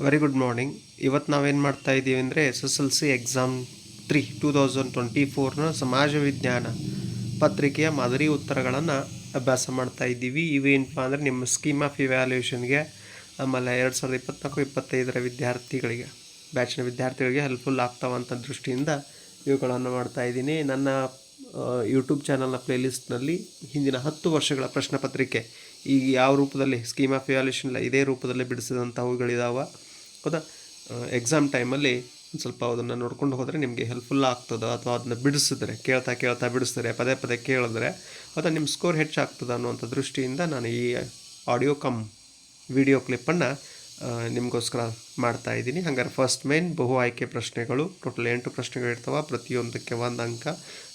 Very good morning ಇವತ್ತು ನಾವೇನು ಮಾಡ್ತಾ ಇದ್ದೀವಿ ಅಂದರೆ S S L C exam three two thousand twenty ಫೋರ್ನ ಸಮಾಜ ವಿಜ್ಞಾನ ಪತ್ರಿಕೆಯ ಮಾದರಿ ಉತ್ತರಗಳನ್ನು ಅಭ್ಯಾಸ ಮಾಡ್ತಾ ಇದ್ದೀವಿ ಇವೇನಪ್ಪ ಅಂದರೆ ನಿಮ್ಮ ಸ್ಕೀಮ್ ಆಫ್ ಇವ್ಯಾಲ್ಯೂಷನ್ಗೆ ಆಮೇಲೆ ಎರಡು ಸಾವಿರದ ಇಪ್ಪತ್ನಾಲ್ಕು, ಇಪ್ಪತ್ತೈದರ ವಿದ್ಯಾರ್ಥಿಗಳಿಗೆ ಬ್ಯಾಚ್ನ ವಿದ್ಯಾರ್ಥಿಗಳಿಗೆ ಹೆಲ್ಪ್ಫುಲ್ ಆಗ್ತಾವಂಥ ದೃಷ್ಟಿಯಿಂದ ಇವುಗಳನ್ನು ಮಾಡ್ತಾ ಇದ್ದೀನಿ ನನ್ನ ಯೂಟ್ಯೂಬ್ ಚಾನಲ್ನ ಪ್ಲೇಲಿಸ್ಟ್ನಲ್ಲಿ ಹಿಂದಿನ ಹತ್ತು ವರ್ಷಗಳ ಪ್ರಶ್ನೆ ಪತ್ರಿಕೆ ಈಗ ಯಾವ ರೂಪದಲ್ಲಿ ಸ್ಕೀಮ್ ಆಫ್ ಇವ್ಯಾಲ್ಯೂಷನ್ ಇದೇ ರೂಪದಲ್ಲಿ ಬಿಡಿಸಿದಂಥವುಗಳಿದಾವೆ ಹೌದಾ ಎಕ್ಸಾಮ್ ಟೈಮಲ್ಲಿ ಒಂದು ಸ್ವಲ್ಪ ಅದನ್ನು ನೋಡ್ಕೊಂಡು ಹೋದರೆ ನಿಮಗೆ ಹೆಲ್ಪ್ಫುಲ್ ಆಗ್ತದೆ ಅಥವಾ ಅದನ್ನ ಬಿಡಿಸಿದ್ರೆ, ಕೇಳ್ತಾ ಕೇಳ್ತಾ ಬಿಡಿಸ್ತಾರೆ ಪದೇ ಪದೇ ಕೇಳಿದ್ರೆ ಅಥವಾ ನಿಮ್ಮ ಸ್ಕೋರ್ ಹೆಚ್ಚಾಗ್ತದೆ ಅನ್ನುವಂಥ ದೃಷ್ಟಿಯಿಂದ ನಾನು ಈ ಆಡಿಯೋ ಕಮ್ ವಿಡಿಯೋ ಕ್ಲಿಪ್ಪನ್ನು ನಿಮಗೋಸ್ಕರ ಮಾಡ್ತಾ ಇದ್ದೀನಿ. ಹಾಗಾದ್ರೆ ಫಸ್ಟ್ ಮೇನ್ ಬಹು ಆಯ್ಕೆ ಪ್ರಶ್ನೆಗಳು ಟೋಟಲ್ ಎಂಟು ಪ್ರಶ್ನೆಗಳು ಇರ್ತವೆ, ಪ್ರತಿಯೊಂದಕ್ಕೆ ಒಂದು ಅಂಕ.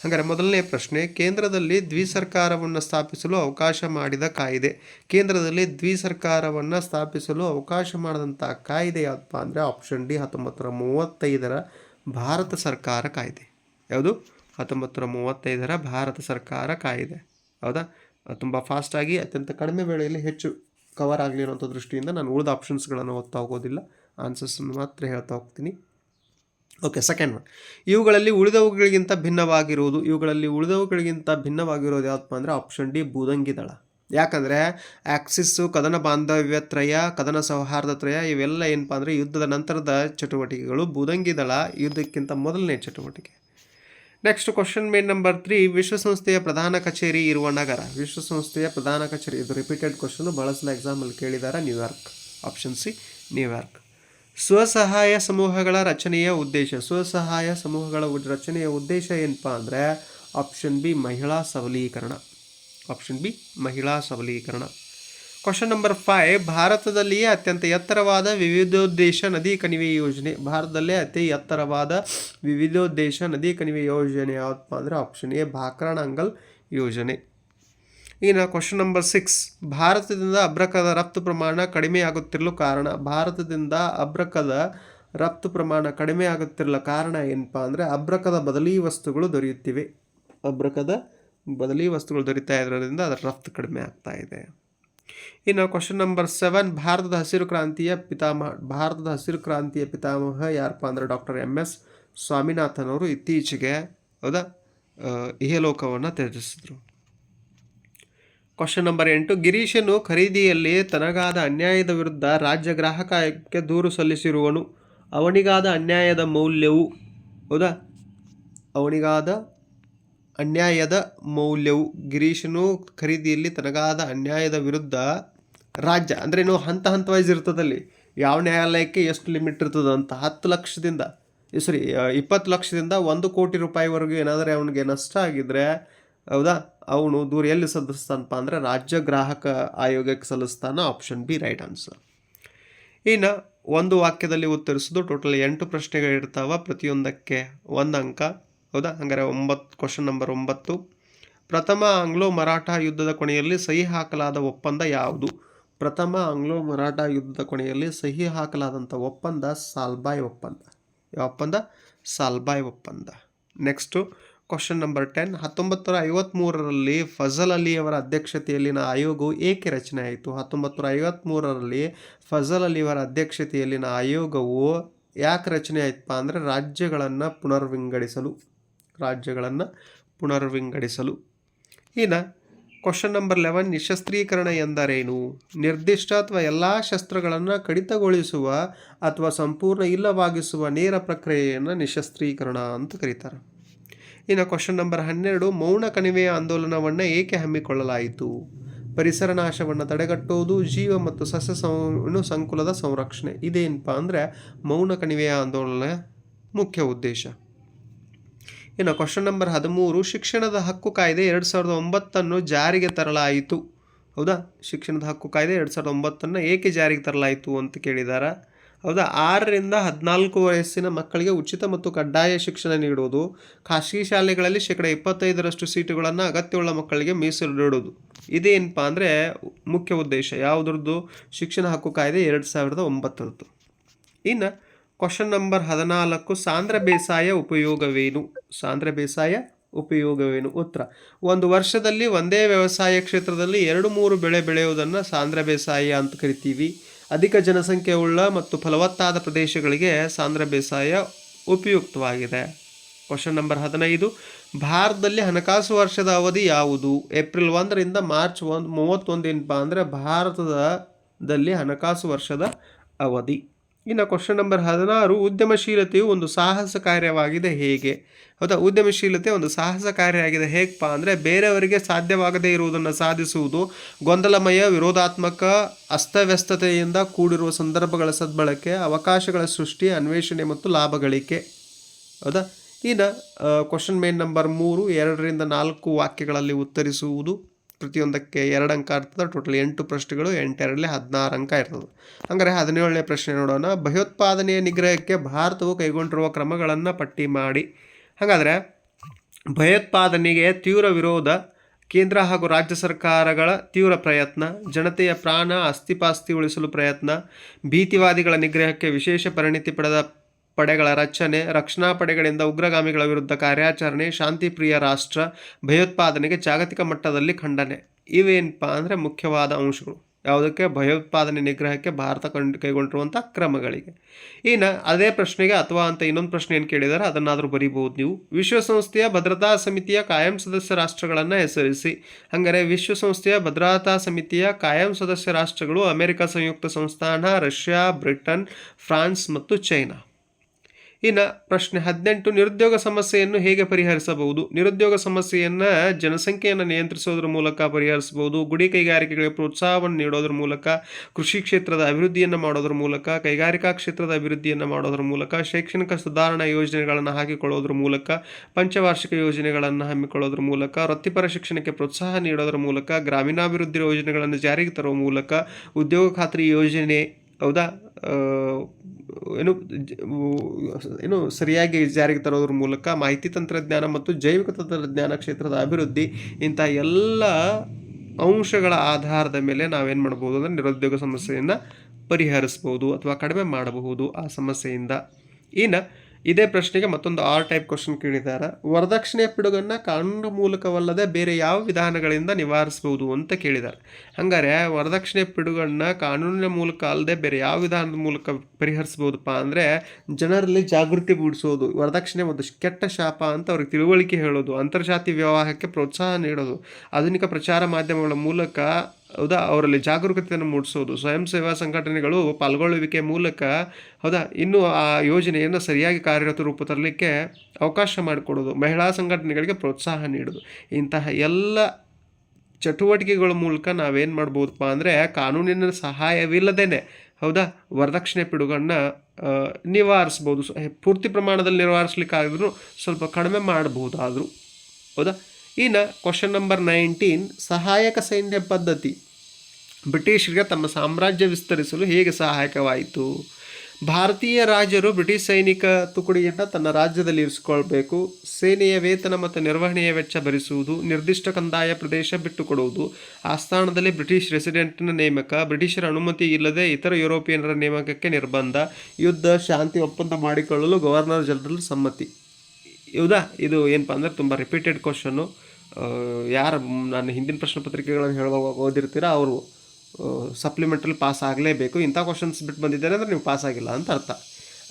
ಹಾಗಾದ್ರೆ ಮೊದಲನೇ ಪ್ರಶ್ನೆ, ಕೇಂದ್ರದಲ್ಲಿ ದ್ವಿಸರ್ಕಾರವನ್ನು ಸ್ಥಾಪಿಸಲು ಅವಕಾಶ ಮಾಡಿದ ಕಾಯಿದೆ. ಕೇಂದ್ರದಲ್ಲಿ ದ್ವಿಸರ್ಕಾರವನ್ನು ಸ್ಥಾಪಿಸಲು ಅವಕಾಶ ಮಾಡಿದಂಥ ಕಾಯ್ದೆ ಯಾವುದಪ್ಪ ಅಂದರೆ ಆಪ್ಷನ್ ಡಿ ಹತ್ತೊಂಬತ್ತು ಮೂವತ್ತೈದರ ಭಾರತ ಸರ್ಕಾರ ಕಾಯ್ದೆ. ಯಾವುದು? ಹತ್ತೊಂಬತ್ತು ಮೂವತ್ತೈದರ ಭಾರತ ಸರ್ಕಾರ ಕಾಯಿದೆ. ಹೌದಾ? ತುಂಬ ಫಾಸ್ಟಾಗಿ ಅತ್ಯಂತ ಕಡಿಮೆ ವೇಳೆಯಲ್ಲಿ ಹೆಚ್ಚು ಕವರ್ ಆಗಲಿ ಅನ್ನೋಂಥ ದೃಷ್ಟಿಯಿಂದ ನಾನು ಉಳಿದ ಆಪ್ಷನ್ಸ್ಗಳನ್ನು ಓದ್ತಾ ಹೋಗೋದಿಲ್ಲ. ಆನ್ಸರ್ಸನ್ನು ಮಾತ್ರ ಹೇಳ್ತಾ ಹೋಗ್ತೀನಿ. ಓಕೆ ಸೆಕೆಂಡ್ ಒನ್ ಇವುಗಳಲ್ಲಿ ಉಳಿದವುಗಳಿಗಿಂತ ಭಿನ್ನವಾಗಿರುವುದು, ಇವುಗಳಲ್ಲಿ ಉಳಿದವುಗಳಿಗಿಂತ ಭಿನ್ನವಾಗಿರೋದು ಯಾವುದಪ್ಪ ಅಂದರೆ ಆಪ್ಷನ್ ಡಿ ಬೂದಂಗಿ ದಳ ಯಾಕಂದರೆ ಆಕ್ಸಿಸ್ಸು ಕದನ ಬಾಂಧವ್ಯತ್ರಯ ಕದನ ಸೌಹಾರ್ದತ್ರಯ ಇವೆಲ್ಲ ಏನಪ್ಪ ಅಂದರೆ ಯುದ್ಧದ ನಂತರದ ಚಟುವಟಿಕೆಗಳು. ಬೂದಂಗಿ ದಳ ಯುದ್ಧಕ್ಕಿಂತ ಮೊದಲನೇ ಚಟುವಟಿಕೆ. Next question main number three ವಿಶ್ವಸಂಸ್ಥೆಯ ಪ್ರಧಾನ ಕಚೇರಿ ಇರುವ ನಗರ. ವಿಶ್ವಸಂಸ್ಥೆಯ ಪ್ರಧಾನ ಕಚೇರಿ. ಇದು ರಿಪೀಟೆಡ್ ಕ್ವಶನ್ ಬಹಳಷ್ಟು ಸಲ ಎಕ್ಸಾಮಲ್ಲಿ ಕೇಳಿದ್ದಾರೆ ನ್ಯೂಯಾರ್ಕ್ ಆಪ್ಷನ್ ಸಿ ನ್ಯೂಯಾರ್ಕ್ ಸ್ವಸಹಾಯ ಸಮೂಹಗಳ ರಚನೆಯ ಉದ್ದೇಶ. ಸ್ವಸಹಾಯ ಸಮೂಹಗಳ ರಚನೆಯ ಉದ್ದೇಶ ಏನಪ್ಪ ಅಂದರೆ ಆಪ್ಷನ್ ಬಿ ಮಹಿಳಾ ಸಬಲೀಕರಣ. ಆಪ್ಷನ್ ಬಿ ಮಹಿಳಾ ಸಬಲೀಕರಣ. ಕ್ವಶನ್ ನಂಬರ್ ಫೈವ್ ಭಾರತದಲ್ಲಿಯೇ ಅತ್ಯಂತ ಎತ್ತರವಾದ ವಿವಿಧೋದ್ದೇಶ ನದಿ ಕಣಿವೆ ಯೋಜನೆ. ಭಾರತದಲ್ಲೇ ಅತಿ ಎತ್ತರವಾದ ವಿವಿಧೋದ್ದೇಶ ನದಿ ಕಣಿವೆ ಯೋಜನೆ ಯಾವುದಪ್ಪ ಅಂದರೆ ಆಪ್ಷನ್ ಎ ಭಾಕ್ರಾಣಂಗಲ್ ಯೋಜನೆ. ಇನ್ನು ಕ್ವಶನ್ ನಂಬರ್ ಸಿಕ್ಸ್ ಭಾರತದಿಂದ ಅಬ್ರಕದ ರಫ್ತು ಪ್ರಮಾಣ ಕಡಿಮೆ ಆಗುತ್ತಿರಲು ಕಾರಣ. ಭಾರತದಿಂದ ಅಬ್ರಕದ ರಫ್ತು ಪ್ರಮಾಣ ಕಡಿಮೆ ಆಗುತ್ತಿರಲು ಕಾರಣ ಏನಪ್ಪ ಅಂದರೆ ಅಬ್ರಕದ ಬದಲಿ ವಸ್ತುಗಳು ದೊರೆಯುತ್ತಿವೆ. ಅಬ್ರಕದ ಬದಲಿ ವಸ್ತುಗಳು ದೊರೀತಾ ಇರೋದ್ರಿಂದ ಅದರ ರಫ್ತು ಕಡಿಮೆ ಆಗ್ತಾ ಇದೆ. ಇನ್ನು ಕ್ವಶನ್ ನಂಬರ್ ಸೆವೆನ್ ಭಾರತದ ಹಸಿರು ಕ್ರಾಂತಿಯ ಪಿತಾಮಹ, ಭಾರತದ ಹಸಿರು ಕ್ರಾಂತಿಯ ಪಿತಾಮಹ ಯಾರಪ್ಪ ಅಂದರೆ ಡಾಕ್ಟರ್ ಎಂ ಎಸ್ ಸ್ವಾಮಿನಾಥನ್ ಅವರು ಇತ್ತೀಚೆಗೆ, ಹೌದಾ? ಇಹಲೋಕವನ್ನು ತ್ಯಜಿಸಿದರು. ಕ್ವಶನ್ ನಂಬರ್ ಎಂಟು, ಗಿರೀಶನು ಖರೀದಿಯಲ್ಲಿ ತನಗಾದ ಅನ್ಯಾಯದ ವಿರುದ್ಧ ರಾಜ್ಯ ಗ್ರಾಹಕ ದೂರು ಸಲ್ಲಿಸಿರುವನು. ಅವನಿಗಾದ ಅನ್ಯಾಯದ ಮೌಲ್ಯವು, ಹೌದಾ? ಅವನಿಗಾದ ಅನ್ಯಾಯದ ಮೌಲ್ಯವು ಗಿರೀಶನು ಖರೀದಿಯಲ್ಲಿ ತನಗಾದ ಅನ್ಯಾಯದ ವಿರುದ್ಧ ರಾಜ್ಯ, ಅಂದರೆ ನೀವು ಹಂತ ಹಂತವಾಗಿ ಇರ್ತದಲ್ಲಿ ಯಾವ ನ್ಯಾಯಾಲಯಕ್ಕೆ ಎಷ್ಟು ಲಿಮಿಟ್ ಇರ್ತದೆ ಅಂತ ಹತ್ತು ಲಕ್ಷದಿಂದ ಸರಿ ಇಪ್ಪತ್ತು ಲಕ್ಷದಿಂದ ಒಂದು ಕೋಟಿ ರೂಪಾಯಿವರೆಗೂ ಏನಾದರೆ ಅವನಿಗೆ ನಷ್ಟ ಆಗಿದ್ರೆ, ಹೌದಾ? ಅವನು ದೂರ ಎಲ್ಲಿ ಸಲ್ಲಿಸ್ತಾನಪ್ಪ ಅಂದರೆ ರಾಜ್ಯ ಗ್ರಾಹಕ ಆಯೋಗಕ್ಕೆ ಸಲ್ಲಿಸ್ತಾನ ಆಪ್ಷನ್ ಬಿ ರೈಟ್ ಆನ್ಸರ್ ಇನ್ನು ಒಂದು ವಾಕ್ಯದಲ್ಲಿ ಉತ್ತರಿಸೋದು ಟೋಟಲ್ ಎಂಟು ಪ್ರಶ್ನೆಗಳಿರ್ತಾವ, ಪ್ರತಿಯೊಂದಕ್ಕೆ ಒಂದು ಅಂಕ. ಹೌದಾ? ಹಂಗಾರೆ ಒಂಬತ್ತು ಕ್ವಶನ್ ನಂಬರ್ ಒಂಬತ್ತು. ಪ್ರಥಮ ಆಂಗ್ಲೋ ಮರಾಠ ಯುದ್ಧದ ಕೊನೆಯಲ್ಲಿ ಸಹಿ ಹಾಕಲಾದ ಒಪ್ಪಂದ ಯಾವುದು? ಪ್ರಥಮ ಆಂಗ್ಲೋ ಮರಾಠ ಯುದ್ಧದ ಕೊನೆಯಲ್ಲಿ ಸಹಿ ಹಾಕಲಾದಂಥ ಒಪ್ಪಂದ ಸಾಲ್ಬಾಯ್ ಒಪ್ಪಂದ. ಯಾವ ಒಪ್ಪಂದ? ಸಾಲ್ಬಾಯ್ ಒಪ್ಪಂದ. ನೆಕ್ಸ್ಟು ಕ್ವಶನ್ ನಂಬರ್ ಟೆನ್ ಹತ್ತೊಂಬತ್ತು ನೂರ ಐವತ್ತ್ಮೂರರಲ್ಲಿ ಫಜಲ್ ಅಲಿಯವರ ಅಧ್ಯಕ್ಷತೆಯಲ್ಲಿನ ಆಯೋಗವು ಏಕೆ ರಚನೆ ಆಯಿತು? ಹತ್ತೊಂಬತ್ತು ನೂರ ಐವತ್ತ್ಮೂರರಲ್ಲಿ ಫಜಲ್ ಅಲಿಯವರ ಅಧ್ಯಕ್ಷತೆಯಲ್ಲಿನ ಆಯೋಗವು ಯಾಕೆ ರಚನೆ ಆಯ್ತಪ್ಪ ಅಂದರೆ ರಾಜ್ಯಗಳನ್ನು ಪುನರ್ವಿಂಗಡಿಸಲು. ರಾಜ್ಯಗಳನ್ನು ಪುನರ್ವಿಂಗಡಿಸಲು. ಇನ್ನು ಕ್ವಶನ್ ನಂಬರ್ ಲೆವೆನ್ ನಿಶಸ್ತ್ರೀಕರಣ ಎಂದರೇನು? ನಿರ್ದಿಷ್ಟ ಅಥವಾ ಎಲ್ಲ ಶಸ್ತ್ರಗಳನ್ನು ಕಡಿತಗೊಳಿಸುವ ಅಥವಾ ಸಂಪೂರ್ಣ ಇಲ್ಲವಾಗಿಸುವ ನೇರ ಪ್ರಕ್ರಿಯೆಯನ್ನು ನಿಶಸ್ತ್ರೀಕರಣ ಅಂತ ಕರೀತಾರೆ. ಇನ್ನು ಕ್ವಶನ್ ನಂಬರ್ ಹನ್ನೆರಡು, ಮೌನ ಕಣಿವೆಯ ಆಂದೋಲನವನ್ನು ಏಕೆ ಹಮ್ಮಿಕೊಳ್ಳಲಾಯಿತು? ಪರಿಸರ ನಾಶವನ್ನು ತಡೆಗಟ್ಟುವುದು ಜೀವ ಮತ್ತು ಸಸ್ಯ ಸಂ ಸಂಕುಲದ ಸಂರಕ್ಷಣೆ. ಇದೇನಪ್ಪ ಅಂದರೆ ಮೌನ ಕಣಿವೆಯ ಆಂದೋಲನ ಮುಖ್ಯ ಉದ್ದೇಶ. ಇನ್ನು ಕ್ವಶನ್ ನಂಬರ್ ಹದಿಮೂರು, ಶಿಕ್ಷಣದ ಹಕ್ಕು ಕಾಯ್ದೆ ಎರಡು ಸಾವಿರದ ಒಂಬತ್ತನ್ನು ಜಾರಿಗೆ ತರಲಾಯಿತು. ಹೌದಾ? ಶಿಕ್ಷಣದ ಹಕ್ಕು ಕಾಯ್ದೆ ಎರಡು ಸಾವಿರದ ಒಂಬತ್ತನ್ನು ಏಕೆ ಜಾರಿಗೆ ತರಲಾಯಿತು ಅಂತ ಕೇಳಿದ್ದಾರೆ ಹೌದಾ? ಆರರಿಂದ ಹದಿನಾಲ್ಕು ವಯಸ್ಸಿನ ಮಕ್ಕಳಿಗೆ ಉಚಿತ ಮತ್ತು ಕಡ್ಡಾಯ ಶಿಕ್ಷಣ ನೀಡುವುದು. ಖಾಸಗಿ ಶಾಲೆಗಳಲ್ಲಿ ಶೇಕಡ ಇಪ್ಪತ್ತೈದರಷ್ಟು ಸೀಟುಗಳನ್ನು ಅಗತ್ಯವುಳ್ಳ ಮಕ್ಕಳಿಗೆ ಮೀಸಲಿಡುವುದು ಇದೇನಪ್ಪ ಅಂದರೆ ಮುಖ್ಯ ಉದ್ದೇಶ. ಯಾವುದ್ರದ್ದು? ಶಿಕ್ಷಣ ಹಕ್ಕು ಕಾಯ್ದೆ ಎರಡು ಸಾವಿರದ ಒಂಬತ್ತರದ್ದು. ಇನ್ನು ಕ್ವಶನ್ ನಂಬರ್ ಹದಿನಾಲ್ಕು ಸಾಂದ್ರ ಬೇಸಾಯ ಉಪಯೋಗವೇನು? ಸಾಂದ್ರ ಬೇಸಾಯ ಉಪಯೋಗವೇನು? ಉತ್ತರ, ಒಂದು ವರ್ಷದಲ್ಲಿ ಒಂದೇ ವ್ಯವಸಾಯ ಕ್ಷೇತ್ರದಲ್ಲಿ ಎರಡು ಮೂರು ಬೆಳೆ ಬೆಳೆಯುವುದನ್ನು ಸಾಂದ್ರ ಬೇಸಾಯ ಅಂತ ಕರಿತೀವಿ. ಅಧಿಕ ಜನಸಂಖ್ಯೆ ಉಳ್ಳ ಮತ್ತು ಫಲವತ್ತಾದ ಪ್ರದೇಶಗಳಿಗೆ ಸಾಂದ್ರ ಬೇಸಾಯ ಉಪಯುಕ್ತವಾಗಿದೆ. ಕ್ವಶನ್ ನಂಬರ್ ಹದಿನೈದು, ಭಾರತದಲ್ಲಿ ಹಣಕಾಸು ವರ್ಷದ ಅವಧಿ ಯಾವುದು? ಏಪ್ರಿಲ್ ಒಂದರಿಂದ ಮಾರ್ಚ್ ಒಂದು, ಮೂವತ್ತೊಂದು ಏನಪ್ಪ ಅಂದರೆ ಭಾರತದಲ್ಲಿ ಹಣಕಾಸು ವರ್ಷದ ಅವಧಿ. ಇನ್ನು ಕ್ವಶನ್ ನಂಬರ್ ಹದಿನಾರು, ಉದ್ಯಮಶೀಲತೆಯು ಒಂದು ಸಾಹಸ ಕಾರ್ಯವಾಗಿದೆ ಹೇಗೆ? ಹೌದಾ? ಉದ್ಯಮಶೀಲತೆ ಒಂದು ಸಾಹಸ ಕಾರ್ಯ ಆಗಿದೆ ಹೇಗಪ್ಪ ಅಂದರೆ ಬೇರೆಯವರಿಗೆ ಸಾಧ್ಯವಾಗದೇ ಇರುವುದನ್ನು ಸಾಧಿಸುವುದು ಗೊಂದಲಮಯ, ವಿರೋಧಾತ್ಮಕ, ಅಸ್ತವ್ಯಸ್ತತೆಯಿಂದ ಕೂಡಿರುವ ಸಂದರ್ಭಗಳ ಸದ್ಬಳಕೆ, ಅವಕಾಶಗಳ ಸೃಷ್ಟಿ, ಅನ್ವೇಷಣೆ ಮತ್ತು ಲಾಭ ಗಳಿಕೆ ಹೌದಾ? ಇನ್ನು ಕ್ವಶನ್ ಮೇನ್ ನಂಬರ್ ಮೂರು, ಎರಡರಿಂದ ನಾಲ್ಕು ವಾಕ್ಯಗಳಲ್ಲಿ ಉತ್ತರಿಸುವುದು. ಪ್ರತಿಯೊಂದಕ್ಕೆ ಎರಡು ಅಂಕ ಇರ್ತದೆ ಟೋಟಲ್ ಎಂಟು ಪ್ರಶ್ನೆಗಳು ಎಂಟೆರಡಲ್ಲಿ ಹದಿನಾರು ಅಂಕ ಇರ್ತದೆ. ಹಂಗಾರೆ ಹದಿನೇಳನೇ ಪ್ರಶ್ನೆ ನೋಡೋಣ. ಭಯೋತ್ಪಾದನೆಯ ನಿಗ್ರಹಕ್ಕೆ ಭಾರತವು ಕೈಗೊಂಡಿರುವ ಕ್ರಮಗಳನ್ನು ಪಟ್ಟಿ ಮಾಡಿ. ಹಾಗಾದರೆ ಭಯೋತ್ಪಾದನೆಗೆ ತೀವ್ರ ವಿರೋಧ, ಕೇಂದ್ರ ಹಾಗೂ ರಾಜ್ಯ ಸರ್ಕಾರಗಳ ತೀವ್ರ ಪ್ರಯತ್ನ, ಜನತೆಯ ಪ್ರಾಣ ಅಸ್ತಿಪಾಸ್ತಿ ಉಳಿಸಲು ಪ್ರಯತ್ನ, ಭೀತಿವಾದಿಗಳ ನಿಗ್ರಹಕ್ಕೆ ವಿಶೇಷ ಪರಿಣಿತಿ ಪಡೆದ ಪಡೆಗಳ ರಚನೆ ರಕ್ಷಣಾ ಪಡೆಗಳಿಂದ ಉಗ್ರಗಾಮಿಗಳ ವಿರುದ್ಧ ಕಾರ್ಯಾಚರಣೆ, ಶಾಂತಿಪ್ರಿಯ ರಾಷ್ಟ್ರ, ಭಯೋತ್ಪಾದನೆಗೆ ಜಾಗತಿಕ ಮಟ್ಟದಲ್ಲಿ ಖಂಡನೆ. ಇವೇನಪ್ಪ ಅಂದರೆ ಮುಖ್ಯವಾದ ಅಂಶಗಳು. ಯಾವುದಕ್ಕೆ? ಭಯೋತ್ಪಾದನೆ ನಿಗ್ರಹಕ್ಕೆ ಭಾರತ ಕಂಡು ಕೈಗೊಂಡಿರುವಂಥ ಕ್ರಮಗಳಿಗೆ. ಇನ್ನು ಅದೇ ಪ್ರಶ್ನೆಗೆ ಅಥವಾ ಅಂತ ಇನ್ನೊಂದು ಪ್ರಶ್ನೆ ಏನು ಕೇಳಿದರೆ, ಅದನ್ನಾದರೂ ಬರೀಬಹುದು ನೀವು. ವಿಶ್ವಸಂಸ್ಥೆಯ ಭದ್ರತಾ ಸಮಿತಿಯ ಕಾಯಂ ಸದಸ್ಯ ರಾಷ್ಟ್ರಗಳನ್ನು ಹೆಸರಿಸಿ. ಹಂಗಾರೆ ವಿಶ್ವಸಂಸ್ಥೆಯ ಭದ್ರತಾ ಸಮಿತಿಯ ಕಾಯಂ ಸದಸ್ಯ ರಾಷ್ಟ್ರಗಳು ಅಮೆರಿಕ ಸಂಯುಕ್ತ ಸಂಸ್ಥಾನ, ರಷ್ಯಾ, ಬ್ರಿಟನ್, ಫ್ರಾನ್ಸ್ ಮತ್ತು ಚೈನಾ. ಇನ್ನು ಪ್ರಶ್ನೆ ಹದಿನೆಂಟು, ನಿರುದ್ಯೋಗ ಸಮಸ್ಯೆಯನ್ನು ಹೇಗೆ ಪರಿಹರಿಸಬಹುದು? ನಿರುದ್ಯೋಗ ಸಮಸ್ಯೆಯನ್ನು ಜನಸಂಖ್ಯೆಯನ್ನು ನಿಯಂತ್ರಿಸೋದ್ರ ಮೂಲಕ ಪರಿಹರಿಸಬಹುದು, ಗುಡಿ ಕೈಗಾರಿಕೆಗಳಿಗೆ ಪ್ರೋತ್ಸಾಹವನ್ನು ನೀಡೋದ್ರ ಮೂಲಕ, ಕೃಷಿ ಕ್ಷೇತ್ರದ ಅಭಿವೃದ್ಧಿಯನ್ನು ಮಾಡೋದ್ರ ಮೂಲಕ, ಕೈಗಾರಿಕಾ ಕ್ಷೇತ್ರದ ಅಭಿವೃದ್ಧಿಯನ್ನು ಮಾಡೋದ್ರ ಮೂಲಕ, ಶೈಕ್ಷಣಿಕ ಸುಧಾರಣಾ ಯೋಜನೆಗಳನ್ನು ಹಾಕಿಕೊಳ್ಳೋದ್ರ ಮೂಲಕ, ಪಂಚವಾರ್ಷಿಕ ಯೋಜನೆಗಳನ್ನು ಹಮ್ಮಿಕೊಳ್ಳೋದ್ರ ಮೂಲಕ, ವೃತ್ತಿಪರ ಶಿಕ್ಷಣಕ್ಕೆ ಪ್ರೋತ್ಸಾಹ ನೀಡೋದ್ರ ಮೂಲಕ, ಗ್ರಾಮೀಣಾಭಿವೃದ್ಧಿ ಯೋಜನೆಗಳನ್ನು ಜಾರಿಗೆ ತರುವ ಮೂಲಕ, ಉದ್ಯೋಗ ಖಾತ್ರಿ ಯೋಜನೆ, ಹೌದಾ? ಏನು ಏನು ಸರಿಯಾಗಿ ಜಾರಿಗೆ ತರೋದ್ರ ಮೂಲಕ ಮಾಹಿತಿ ತಂತ್ರಜ್ಞಾನ ಮತ್ತು ಜೈವಿಕ ತಂತ್ರಜ್ಞಾನ ಕ್ಷೇತ್ರದ ಅಭಿವೃದ್ಧಿ ಇಂಥ ಎಲ್ಲ ಅಂಶಗಳ ಆಧಾರದ ಮೇಲೆ ನಾವೇನು ಮಾಡ್ಬೋದು ಅಂದರೆ ನಿರುದ್ಯೋಗ ಸಮಸ್ಯೆಯನ್ನು ಪರಿಹರಿಸ್ಬೋದು ಅಥವಾ ಕಡಿಮೆ ಮಾಡಬಹುದು ಆ ಸಮಸ್ಯೆಯಿಂದ. ಇನ್ನು ಇದೇ ಪ್ರಶ್ನೆಗೆ ಮತ್ತೊಂದು ಆರ್ ಟೈಪ್ ಕ್ವಶನ್ ಕೇಳಿದ್ದಾರೆ. ವರದಕ್ಷಿಣೆ ಪಿಡುಗನ್ನ ಕಾನೂನು ಮೂಲಕವಲ್ಲದೆ ಬೇರೆ ಯಾವ ವಿಧಾನಗಳಿಂದ ನಿವಾರಿಸಬಹುದು ಅಂತ ಕೇಳಿದ್ದಾರೆ. ಹಂಗಾರೆ ವರದಕ್ಷಿಣೆ ಪಿಡುಗನ್ನ ಕಾನೂನಿನ ಮೂಲಕ ಅಲ್ಲದೆ ಬೇರೆ ಯಾವ ವಿಧಾನದ ಮೂಲಕ ಪರಿಹರಿಸ್ಬೋದಪ್ಪ ಅಂದರೆ ಜನರಲ್ಲಿ ಜಾಗೃತಿ ಮೂಡಿಸೋದು, ವರದಕ್ಷಿಣೆ ಒಂದು ಕೆಟ್ಟ ಶಾಪ ಅಂತ ಅವ್ರಿಗೆ ತಿಳುವಳಿಕೆ ಹೇಳೋದು, ಅಂತರ್ಜಾತಿ ವಿವಾಹಕ್ಕೆ ಪ್ರೋತ್ಸಾಹ ನೀಡೋದು, ಆಧುನಿಕ ಪ್ರಚಾರ ಮಾಧ್ಯಮಗಳ ಮೂಲಕ ಹೌದಾ? ಅವರಲ್ಲಿ ಜಾಗರೂಕತೆಯನ್ನು ಮೂಡಿಸೋದು, ಸ್ವಯಂ ಸೇವಾ ಸಂಘಟನೆಗಳು ಪಾಲ್ಗೊಳ್ಳುವಿಕೆ ಮೂಲಕ, ಹೌದಾ? ಇನ್ನು ಆ ಯೋಜನೆಯನ್ನು ಸರಿಯಾಗಿ ಕಾರ್ಯರತ ರೂಪ ತರಲಿಕ್ಕೆ ಅವಕಾಶ ಮಾಡಿಕೊಡೋದು, ಮಹಿಳಾ ಸಂಘಟನೆಗಳಿಗೆ ಪ್ರೋತ್ಸಾಹ ನೀಡೋದು. ಇಂತಹ ಎಲ್ಲ ಚಟುವಟಿಕೆಗಳ ಮೂಲಕ ನಾವೇನು ಮಾಡ್ಬೋದಪ್ಪ ಅಂದರೆ ಕಾನೂನಿನ ಸಹಾಯವಿಲ್ಲದೇ ಹೌದಾ? ವರದಕ್ಷಿಣೆ ಪಿಡುಗನ್ನ ನಿವಾರಿಸ್ಬೋದು. ಪೂರ್ತಿ ಪ್ರಮಾಣದಲ್ಲಿ ನಿವಾರಿಸ್ಲಿಕ್ಕಾಗಿದ್ರು ಸ್ವಲ್ಪ ಕಡಿಮೆ ಮಾಡಬಹುದಾದರೂ, ಹೌದಾ? ಇನ್ನು ಕ್ವಶನ್ ನಂಬರ್ ನೈನ್ಟೀನ್ ಸಹಾಯಕ ಸೈನ್ಯ ಪದ್ಧತಿ. ಬ್ರಿಟಿಷರಿಗೆ ತಮ್ಮ ಸಾಮ್ರಾಜ್ಯ ವಿಸ್ತರಿಸಲು ಹೇಗೆ ಸಹಾಯಕವಾಯಿತು? ಭಾರತೀಯ ರಾಜರು ಬ್ರಿಟಿಷ್ ಸೈನಿಕ ತುಕಡಿಯನ್ನು ತನ್ನ ರಾಜ್ಯದಲ್ಲಿ ಇರಿಸಿಕೊಳ್ಬೇಕು. ಸೇನೆಯ ವೇತನ ಮತ್ತು ನಿರ್ವಹಣೆಯ ವೆಚ್ಚ ಭರಿಸುವುದು, ನಿರ್ದಿಷ್ಟ ಕಂದಾಯ ಪ್ರದೇಶ ಬಿಟ್ಟುಕೊಡುವುದು, ಆ ಸ್ಥಾನದಲ್ಲಿ ಬ್ರಿಟಿಷ್ ರೆಸಿಡೆಂಟ್ನ ನೇಮಕ, ಬ್ರಿಟಿಷರ ಅನುಮತಿ ಇಲ್ಲದೆ ಇತರ ಯುರೋಪಿಯನ್ನರ ನೇಮಕಕ್ಕೆ ನಿರ್ಬಂಧ, ಯುದ್ಧ, ಶಾಂತಿ ಒಪ್ಪಂದ ಮಾಡಿಕೊಳ್ಳಲು ಗವರ್ನರ್ ಜನರಲ್ ಸಮ್ಮತಿ. ಹೌದಾ? ಇದು ಏನಪ್ಪ ಅಂದರೆ ತುಂಬ ರಿಪೀಟೆಡ್ ಕ್ವಶನ್ನು ಯಾರು ನಾನು ಹಿಂದಿನ ಪ್ರಶ್ನೆ ಪತ್ರಿಕೆಗಳನ್ನು ಹೇಳುವಾಗ ಓದಿರ್ತೀರ ಅವರು? ಸಪ್ಲಿಮೆಂಟ್ರಲ್ಲಿ ಪಾಸ್ ಆಗಲೇಬೇಕು. ಇಂಥ ಕ್ವಶನ್ಸ್ ಬಿಟ್ಟು ಬಂದಿದ್ದಾರೆ ಅಂದರೆ ನೀವು ಪಾಸ್ ಆಗಿಲ್ಲ ಅಂತ ಅರ್ಥ.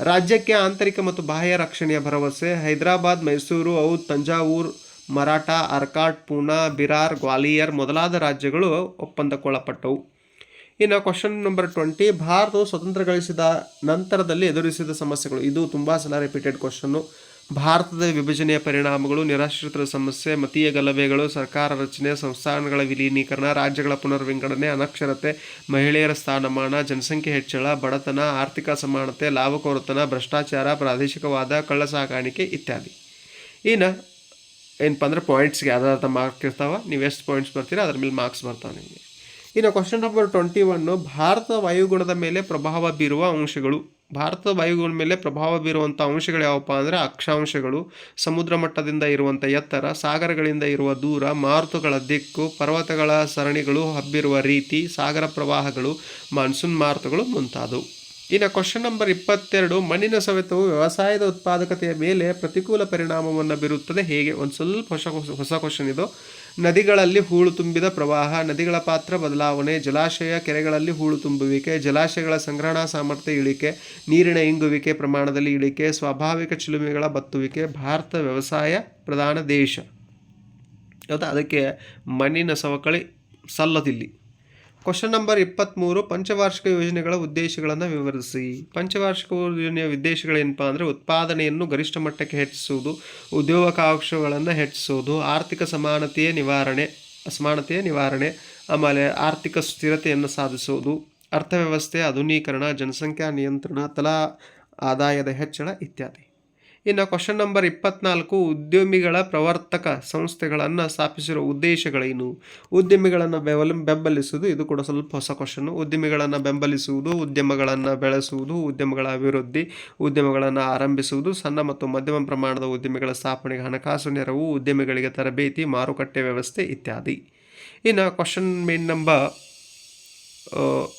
ರಾಜ್ಯಕ್ಕೆ ಆಂತರಿಕ ಮತ್ತು ಬಾಹ್ಯ ರಕ್ಷಣೆಯ ಭರವಸೆ. ಹೈದರಾಬಾದ್, ಮೈಸೂರು, ಔದ್, ತಂಜಾವೂರ್, ಮರಾಠ ಅರ್ಕಾಟ್ ಪೂನಾ ಬಿರಾರ್, ಗ್ವಾಲಿಯರ್ ಮೊದಲಾದ ರಾಜ್ಯಗಳು ಒಪ್ಪಂದಕ್ಕೊಳಪಟ್ಟವು. ಇನ್ನು ಕ್ವಶನ್ ನಂಬರ್ ಟ್ವೆಂಟಿ ಭಾರತವು ಸ್ವತಂತ್ರ ಗಳಿಸಿದ ನಂತರದಲ್ಲಿ ಎದುರಿಸಿದ ಸಮಸ್ಯೆಗಳು. ಇದು ತುಂಬ ಸಲ ರಿಪೀಟೆಡ್ ಕ್ವಶನ್ನು ಭಾರತದ ವಿಭಜನೆಯ ಪರಿಣಾಮಗಳು, ನಿರಾಶ್ರಿತರ ಸಮಸ್ಯೆ, ಮತೀಯ ಗಲಭೆಗಳು, ಸರ್ಕಾರ ರಚನೆ, ಸಂಸ್ಥಾನಗಳ ವಿಲೀನೀಕರಣ, ರಾಜ್ಯಗಳ ಪುನರ್ವಿಂಗಡಣೆ, ಅನಕ್ಷರತೆ, ಮಹಿಳೆಯರ ಸ್ಥಾನಮಾನ, ಜನಸಂಖ್ಯೆ ಹೆಚ್ಚಳ, ಬಡತನ, ಆರ್ಥಿಕ ಅಸಮಾನತೆ, ಲಾಭಕೋರತನ, ಭ್ರಷ್ಟಾಚಾರ, ಪ್ರಾದೇಶಿಕವಾದ ಕಳ್ಳ ಸಾಗಾಣಿಕೆ ಇತ್ಯಾದಿ. ಇನ್ನು ಏನಪ್ಪ ಅಂದ್ರೆ ಪಾಯಿಂಟ್ಸ್ಗೆ ಯಾವ್ದಾದ್ರು ಮಾರ್ಕ್ ಇರ್ತಾವ. ನೀವು ಎಷ್ಟು ಪಾಯಿಂಟ್ಸ್ ಬರ್ತೀರ, ಅದ್ರ ಮೇಲೆ ಮಾರ್ಕ್ಸ್ ಬರ್ತಾವೆ ನಿಮಗೆ. ಇನ್ನು question number twenty one Bharat ವಾಯುಗುಣದ ಮೇಲೆ ಪ್ರಭಾವ ಬೀರುವ ಅಂಶಗಳು. ಭಾರತದ ವಾಯುಗುಣ ಮೇಲೆ ಪ್ರಭಾವ ಬೀರುವಂಥ ಅಂಶಗಳು ಯಾವಪ್ಪ ಅಂದರೆ ಅಕ್ಷಾಂಶಗಳು. ಸಮುದ್ರ ಮಟ್ಟದಿಂದ ಇರುವಂಥ ಎತ್ತರ, ಸಾಗರಗಳಿಂದ ಇರುವ ದೂರ, ಮಾರುತಗಳ ದಿಕ್ಕು, ಪರ್ವತಗಳ ಸರಣಿಗಳು ಹಬ್ಬಿರುವ ರೀತಿ, ಸಾಗರ ಪ್ರವಾಹಗಳು, ಮಾನ್ಸೂನ್ ಮಾರುತಗಳು ಮುಂತಾದವು. ಇನ್ನು ಕ್ವಶನ್ ನಂಬರ್ ಇಪ್ಪತ್ತೆರಡು, ಮಣ್ಣಿನ ಸವೆತವು ವ್ಯವಸಾಯದ ಉತ್ಪಾದಕತೆಯ ಮೇಲೆ ಪ್ರತಿಕೂಲ ಪರಿಣಾಮವನ್ನು ಬೀರುತ್ತದೆ. ಹೇಗೆ? ಒಂದು ಸ್ವಲ್ಪ ಹೊಸ ಹೊಸ ಕ್ವಶನ್ ಇದು. ನದಿಗಳಲ್ಲಿ ಹೂಳು ತುಂಬಿದ ಪ್ರವಾಹ, ನದಿಗಳ ಪಾತ್ರ ಬದಲಾವಣೆ, ಜಲಾಶಯ ಕೆರೆಗಳಲ್ಲಿ ಹೂಳು ತುಂಬುವಿಕೆ, ಜಲಾಶಯಗಳ ಸಂಗ್ರಹಣಾ ಸಾಮರ್ಥ್ಯ ಇಳಿಕೆ, ನೀರಿನ ಇಂಗುವಿಕೆ ಪ್ರಮಾಣದಲ್ಲಿ ಇಳಿಕೆ, ಸ್ವಾಭಾವಿಕ ಚಿಲುಮೆಗಳ ಬತ್ತುವಿಕೆ, ಭಾರತ ವ್ಯವಸಾಯ ಪ್ರಧಾನ ದೇಶ. ಹೌದಾ ಅದಕ್ಕೆ ಮಣ್ಣಿನ ಸವಕಳಿ ಸಲ್ಲದಿಲ್ಲಿ. ಕ್ವಶನ್ ನಂಬರ್ ಇಪ್ಪತ್ತ್ಮೂರು ಪಂಚವಾರ್ಷಿಕ ಯೋಜನೆಗಳ ಉದ್ದೇಶಗಳನ್ನು ವಿವರಿಸಿ. ಪಂಚವಾರ್ಷಿಕ ಯೋಜನೆಯ ಉದ್ದೇಶಗಳೇನಪ್ಪ ಅಂದರೆ ಉತ್ಪಾದನೆಯನ್ನು ಗರಿಷ್ಠ ಮಟ್ಟಕ್ಕೆ ಹೆಚ್ಚಿಸುವುದು ಉದ್ಯೋಗಾವಕಾಶಗಳನ್ನು ಹೆಚ್ಚಿಸುವುದು, ಆರ್ಥಿಕ ಸಮಾನತೆಯ ನಿವಾರಣೆ ಅಸಮಾನತೆಯ ನಿವಾರಣೆ, ಆಮೇಲೆ ಆರ್ಥಿಕ ಸ್ಥಿರತೆಯನ್ನು ಸಾಧಿಸುವುದು, ಅರ್ಥವ್ಯವಸ್ಥೆಯ ಆಧುನೀಕರಣ, ಜನಸಂಖ್ಯಾ ನಿಯಂತ್ರಣ, ತಲಾ ಆದಾಯದ ಹೆಚ್ಚಳ ಇತ್ಯಾದಿ. ಇನ್ನು ಕ್ವಶನ್ ನಂಬರ್ ಇಪ್ಪತ್ನಾಲ್ಕು, ಉದ್ಯಮಿಗಳ ಪ್ರವರ್ತಕ ಸಂಸ್ಥೆಗಳನ್ನು ಸ್ಥಾಪಿಸಿರುವ ಉದ್ದೇಶಗಳೇನು? ಉದ್ಯಮಿಗಳನ್ನು ಬೆವಲ, ಬೆಂಬಲಿಸುವುದು, ಇದು ಕೂಡ ಸ್ವಲ್ಪ ಹೊಸ ಕ್ವಶನ್ನು ಉದ್ಯಮಿಗಳನ್ನು ಬೆಂಬಲಿಸುವುದು, ಉದ್ಯಮಗಳನ್ನು ಬೆಳೆಸುವುದು, ಉದ್ಯಮಗಳ ಅಭಿವೃದ್ಧಿ, ಉದ್ಯಮಗಳನ್ನು ಆರಂಭಿಸುವುದು, ಸಣ್ಣ ಮತ್ತು ಮಧ್ಯಮ ಪ್ರಮಾಣದ ಉದ್ಯಮಿಗಳ ಸ್ಥಾಪನೆಗೆ ಹಣಕಾಸು ನೆರವು, ಉದ್ಯಮಿಗಳಿಗೆ ತರಬೇತಿ, ಮಾರುಕಟ್ಟೆ ವ್ಯವಸ್ಥೆ ಇತ್ಯಾದಿ. ಇನ್ನು ಕ್ವಶನ್ ಮೇನ್ ನಂಬರ್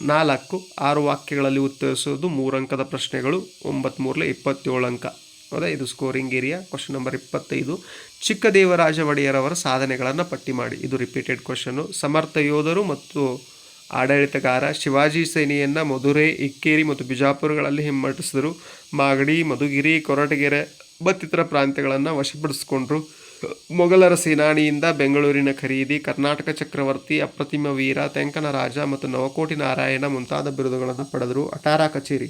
ನಾಲ್ಕು, ಆರು ವಾಕ್ಯಗಳಲ್ಲಿ ಉತ್ತರಿಸುವುದು ಮೂರು ಅಂಕದ ಪ್ರಶ್ನೆಗಳು ಒಂಬತ್ತು ಮೂರಲೆ ಇಪ್ಪತ್ತೇಳು ಅಂಕ. ಹೌದಾ ಇದು ಸ್ಕೋರಿಂಗ್ ಏರಿಯಾ ಕ್ವಶನ್ ನಂಬರ್ ಇಪ್ಪತ್ತೈದು. ಚಿಕ್ಕದೇವರಾಜ ಒಡೆಯರವರ ಸಾಧನೆಗಳನ್ನು ಪಟ್ಟಿ ಮಾಡಿ. ಇದು ರಿಪೀಟೆಡ್ ಕ್ವಶನ್ನು ಸಮರ್ಥ ಯೋಧರು ಮತ್ತು ಆಡಳಿತಗಾರ ಶಿವಾಜಿ ಸೇನೆಯನ್ನು ಮಧುರೆ ಇಕ್ಕೇರಿ ಮತ್ತು ಬಿಜಾಪುರಗಳಲ್ಲಿ ಹಿಮ್ಮಟ್ಟಿಸಿದರು. ಮಾಗಡಿ, ಮಧುಗಿರಿ, ಕೊರಟಗೆರೆ ಮತ್ತಿತರ ಪ್ರಾಂತ್ಯಗಳನ್ನು ವಶಪಡಿಸಿಕೊಂಡ್ರು. ಮೊಘಲರ ಸೇನಾನಿಯಿಂದ ಬೆಂಗಳೂರಿನ ಖರೀದಿ, ಕರ್ನಾಟಕ ಚಕ್ರವರ್ತಿ, ಅಪ್ರತಿಮ ವೀರ ತೆಂಕನ ರಾಜ ಮತ್ತು ನವಕೋಟಿ ನಾರಾಯಣ ಮುಂತಾದ ಬಿರುದುಗಳನ್ನು ಪಡೆದರು. ಅಟಾರಾ ಕಚೇರಿ.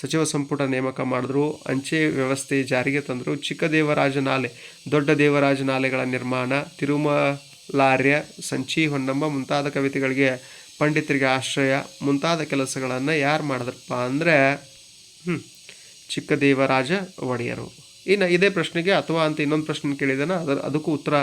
ಸಚಿವ ಸಂಪುಟ ನೇಮಕ ಮಾಡಿದ್ರು, ಅಂಚೆ ವ್ಯವಸ್ಥೆ ಜಾರಿಗೆ ತಂದರು, ಚಿಕ್ಕ ದೇವರಾಜ ನಾಲೆ ದೊಡ್ಡ ದೇವರಾಜ ನಾಲೆಗಳ ನಿರ್ಮಾಣ, ತಿರುಮಲಾರ್ಯ, ಸಂಚಿ ಹೊನ್ನಮ್ಮ ಮುಂತಾದ ಕವಿತೆಗಳಿಗೆ ಪಂಡಿತರಿಗೆ ಆಶ್ರಯ, ಮುಂತಾದ ಕೆಲಸಗಳನ್ನು ಯಾರು ಮಾಡಿದ್ರಪ್ಪ ಅಂದರೆ ಹ್ಞೂ ಚಿಕ್ಕದೇವರಾಜ ಒಡೆಯರು. ಇನ್ನು ಇದೇ ಪ್ರಶ್ನೆಗೆ ಅಥವಾ ಅಂತ ಇನ್ನೊಂದು ಪ್ರಶ್ನೆ ಕೇಳಿದಾನ ಅದರ ಅದಕ್ಕೂ ಉತ್ತರ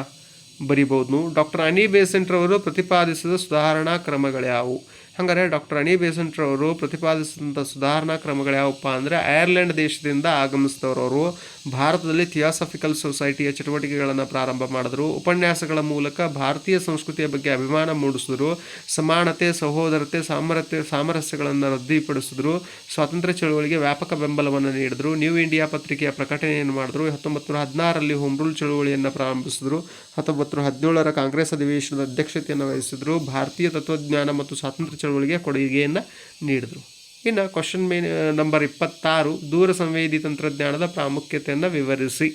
ಬರಿಬೋದು ಡಾಕ್ಟರ್ ಅನಿ ಬೇಸೆಂಟ್ರವರು ಪ್ರತಿಪಾದಿಸಿದ ಸುಧಾರಣಾ ಕ್ರಮಗಳ್ಯಾವು ಹಾಗಾದ್ರೆ ಡಾಕ್ಟರ್ ಅಣಿ ಬೇಸಂಟ್ರವರು ಪ್ರತಿಪಾದಿಸಿದಂಥ ಸುಧಾರಣಾ ಕ್ರಮಗಳು ಯಾವಪ್ಪ ಅಂದರೆ ಐರ್ಲೆಂಡ್ ದೇಶದಿಂದ ಆಗಮಿಸಿದವರು ಭಾರತದಲ್ಲಿ ಥಿಯಾಸಫಿಕಲ್ ಸೊಸೈಟಿಯ ಚಟುವಟಿಕೆಗಳನ್ನು ಪ್ರಾರಂಭ ಮಾಡಿದರು. ಉಪನ್ಯಾಸಗಳ ಮೂಲಕ ಭಾರತೀಯ ಸಂಸ್ಕೃತಿಯ ಬಗ್ಗೆ ಅಭಿಮಾನ ಮೂಡಿಸಿದ್ರು. ಸಮಾನತೆ, ಸಹೋದರತೆ, ಸಾಮರತೆ, ಸಾಮರಸ್ಯಗಳನ್ನು ರದ್ದುಪಡಿಸಿದ್ರು ಸ್ವಾತಂತ್ರ್ಯ ಚಳುವಳಿಗೆ ವ್ಯಾಪಕ ಬೆಂಬಲವನ್ನು ನೀಡಿದರು. ನ್ಯೂ ಇಂಡಿಯಾ ಪತ್ರಿಕೆಯ ಪ್ರಕಟಣೆಯನ್ನು ಮಾಡಿದ್ರು. ಹತ್ತೊಂಬತ್ತು ನೂರ ಹದಿನಾರರಲ್ಲಿ ಹೋಮ್ ರೂಲ್ ಚಳುವಳಿಯನ್ನು ಪ್ರಾರಂಭಿಸಿದ್ರು. ಹತ್ತೊಂಬತ್ತು ನೂರ ಹದಿನೇಳರ ಕಾಂಗ್ರೆಸ್ ಅಧಿವೇಶನದ ಅಧ್ಯಕ್ಷತೆಯನ್ನು ವಹಿಸಿದರು. ಭಾರತೀಯ ತತ್ವಜ್ಞಾನ ಮತ್ತು ಸ್ವಾತಂತ್ರ್ಯ ಚಳುವಳಿಗೆ ಕೊಡುಗೆಯನ್ನು ನೀಡಿದರು. ಇನ್ನು ಕ್ವಶನ್ ಮೇನ್ ನಂಬರ್ ಇಪ್ಪತ್ತಾರು, ದೂರ ಸಂವೇದಿ ತಂತ್ರಜ್ಞಾನದ ಪ್ರಾಮುಖ್ಯತೆಯನ್ನು ವಿವರಿಸಿ.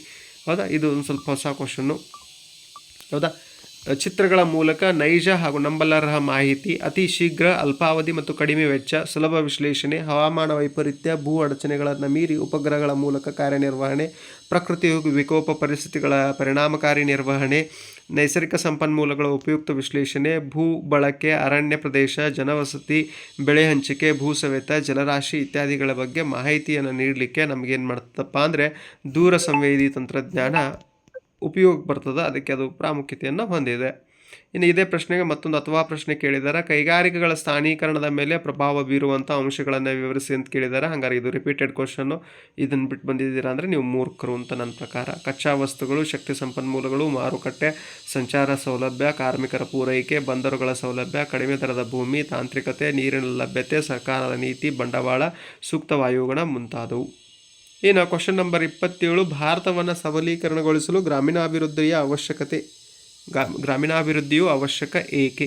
ಹೌದಾ? ಇದು ಒಂದು ಸ್ವಲ್ಪ ಹೊಸ ಕ್ವಶನ್ನು ಹೌದಾ? ಚಿತ್ರಗಳ ಮೂಲಕ ನೈಜ ಹಾಗೂ ನಂಬಲರ್ಹ ಮಾಹಿತಿ, ಅತಿ ಶೀಘ್ರ ಅಲ್ಪಾವಧಿ ಮತ್ತು ಕಡಿಮೆ ವೆಚ್ಚ, ಸುಲಭ ವಿಶ್ಲೇಷಣೆ, ಹವಾಮಾನ ವೈಪರೀತ್ಯ, ಭೂ ಅಡಚಣೆಗಳನ್ನು ಮೀರಿ ಉಪಗ್ರಹಗಳ ಮೂಲಕ ಕಾರ್ಯನಿರ್ವಹಣೆ, ಪ್ರಕೃತಿ ವಿಕೋಪ ಪರಿಸ್ಥಿತಿಗಳ ಪರಿಣಾಮಕಾರಿ ನಿರ್ವಹಣೆ ನೈಸರ್ಗಿಕ ಸಂಪನ್ಮೂಲಗಳ ಉಪಯುಕ್ತ ವಿಶ್ಲೇಷಣೆ, ಭೂ ಬಳಕೆ, ಅರಣ್ಯ ಪ್ರದೇಶ, ಜನವಸತಿ, ಬೆಳೆ ಹಂಚಿಕೆ, ಭೂ ಸವೆತ, ಜಲರಾಶಿ ಇತ್ಯಾದಿಗಳ ಬಗ್ಗೆ ಮಾಹಿತಿಯನ್ನು ನೀಡಲಿಕ್ಕೆ ನಮಗೇನು ಮಾಡ್ತಪ್ಪ ಅಂದರೆ ದೂರ ಸಂವೇದಿ ತಂತ್ರಜ್ಞಾನ ಉಪಯೋಗ ಬರ್ತದೆ. ಅದಕ್ಕೆ ಅದು ಪ್ರಾಮುಖ್ಯತೆಯನ್ನು ಹೊಂದಿದೆ. ಇನ್ನು ಇದೇ ಪ್ರಶ್ನೆಗೆ ಮತ್ತೊಂದು ಅಥವಾ ಪ್ರಶ್ನೆ ಕೇಳಿದ್ದಾರೆ. ಕೈಗಾರಿಕೆಗಳ ಸ್ಥಾನೀಕರಣದ ಮೇಲೆ ಪ್ರಭಾವ ಬೀರುವಂಥ ಅಂಶಗಳನ್ನು ವಿವರಿಸಿ ಅಂತ ಕೇಳಿದ್ದಾರೆ. ಹಂಗಾರೆ ಇದು ರಿಪೀಟೆಡ್ ಕ್ವಶನ್ನು ಇದನ್ನು ಬಿಟ್ಟು ಬಂದಿದ್ದೀರಾ ಅಂದರೆ ನೀವು ಮೂರ್ಖರು ಅಂತ ನನ್ನ ಪ್ರಕಾರ. ಕಚ್ಚಾ ವಸ್ತುಗಳು, ಶಕ್ತಿ ಸಂಪನ್ಮೂಲಗಳು, ಮಾರುಕಟ್ಟೆ, ಸಂಚಾರ ಸೌಲಭ್ಯ, ಕಾರ್ಮಿಕರ ಪೂರೈಕೆ, ಬಂದರುಗಳ ಸೌಲಭ್ಯ, ಕಡಿಮೆ ದರದ ಭೂಮಿ, ತಾಂತ್ರಿಕತೆ, ನೀರಿನ ಲಭ್ಯತೆ, ಸರ್ಕಾರದ ನೀತಿ, ಬಂಡವಾಳ, ಸೂಕ್ತ ವಾಯುಗುಣ ಮುಂತಾದವು. ಇನ್ನು ಕ್ವಶನ್ ನಂಬರ್ ಇಪ್ಪತ್ತೇಳು, ಭಾರತವನ್ನು ಸಬಲೀಕರಣಗೊಳಿಸಲು ಗ್ರಾಮೀಣಾಭಿವೃದ್ಧಿಯ ಅವಶ್ಯಕತೆ. ಗ್ರಾಮೀಣಾಭಿವೃದ್ಧಿಯು ಅವಶ್ಯಕ ಏಕೆ?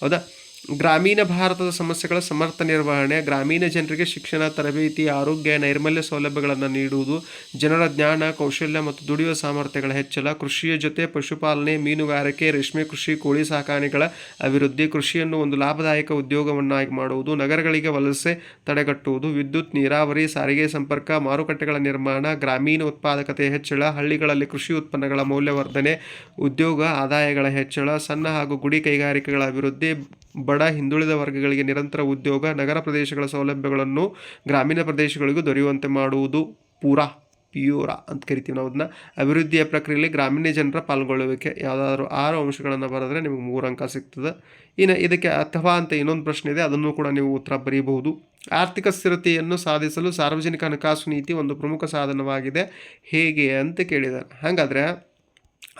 ಹೌದಾ? ಗ್ರಾಮೀಣ ಭಾರತದ ಸಮಸ್ಯೆಗಳ ಸಮರ್ಥ ನಿರ್ವಹಣೆ, ಗ್ರಾಮೀಣ ಜನರಿಗೆ ಶಿಕ್ಷಣ, ತರಬೇತಿ, ಆರೋಗ್ಯ, ನೈರ್ಮಲ್ಯ ಸೌಲಭ್ಯಗಳನ್ನು ನೀಡುವುದು, ಜನರ ಜ್ಞಾನ, ಕೌಶಲ್ಯ ಮತ್ತು ದುಡಿಯುವ ಸಾಮರ್ಥ್ಯಗಳ ಹೆಚ್ಚಳ, ಕೃಷಿಯ ಜೊತೆ ಪಶುಪಾಲನೆ, ಮೀನುಗಾರಿಕೆ, ರೇಷ್ಮೆ ಕೃಷಿ, ಕೋಳಿ ಸಾಕಾಣೆಗಳ ಅಭಿವೃದ್ಧಿ, ಕೃಷಿಯನ್ನು ಒಂದು ಲಾಭದಾಯಕ ಉದ್ಯೋಗವನ್ನಾಗಿ ಮಾಡುವುದು, ನಗರಗಳಿಗೆ ವಲಸೆ ತಡೆಗಟ್ಟುವುದು, ವಿದ್ಯುತ್, ನೀರಾವರಿ, ಸಾರಿಗೆ ಸಂಪರ್ಕ, ಮಾರುಕಟ್ಟೆಗಳ ನಿರ್ಮಾಣ, ಗ್ರಾಮೀಣ ಉತ್ಪಾದಕತೆ ಹೆಚ್ಚಳ, ಹಳ್ಳಿಗಳಲ್ಲಿ ಕೃಷಿ ಉತ್ಪನ್ನಗಳ ಮೌಲ್ಯವರ್ಧನೆ, ಉದ್ಯೋಗ ಆದಾಯಗಳ ಹೆಚ್ಚಳ, ಸಣ್ಣ ಹಾಗೂ ಗುಡಿ ಕೈಗಾರಿಕೆಗಳ ಅಭಿವೃದ್ಧಿ ಬಡ ಹಿಂದುಳಿದ ವರ್ಗಗಳಿಗೆ ನಿರಂತರ ಉದ್ಯೋಗ, ನಗರ ಪ್ರದೇಶಗಳ ಸೌಲಭ್ಯಗಳನ್ನು ಗ್ರಾಮೀಣ ಪ್ರದೇಶಗಳಿಗೂ ದೊರೆಯುವಂತೆ ಮಾಡುವುದು ಪೂರಾ, ಪ್ಯೂರ ಅಂತ ಕರಿತೀವಿ ನಾವು ಅದನ್ನ. ಅಭಿವೃದ್ಧಿಯ ಪ್ರಕ್ರಿಯೆಯಲ್ಲಿ ಗ್ರಾಮೀಣ ಜನರ ಪಾಲ್ಗೊಳ್ಳುವಿಕೆ. ಯಾವುದಾದ್ರೂ ಆರು ಅಂಶಗಳನ್ನು ಬರೆದ್ರೆ ನಿಮಗೆ ಮೂರು ಅಂಕ ಸಿಗ್ತದೆ. ಇನ್ನು ಇದಕ್ಕೆ ಅಥವಾ ಅಂತ ಇನ್ನೊಂದು ಪ್ರಶ್ನೆ ಇದೆ, ಅದನ್ನು ಕೂಡ ನೀವು ಉತ್ತರ ಬರೆಯಬಹುದು ಆರ್ಥಿಕ ಸ್ಥಿರತೆಯನ್ನು ಸಾಧಿಸಲು ಸಾರ್ವಜನಿಕ ಹಣಕಾಸು ನೀತಿ ಒಂದು ಪ್ರಮುಖ ಸಾಧನವಾಗಿದೆ. ಹೇಗೆ ಅಂತ ಕೇಳಿದ್ದಾರೆ ಹಾಗಾದರೆ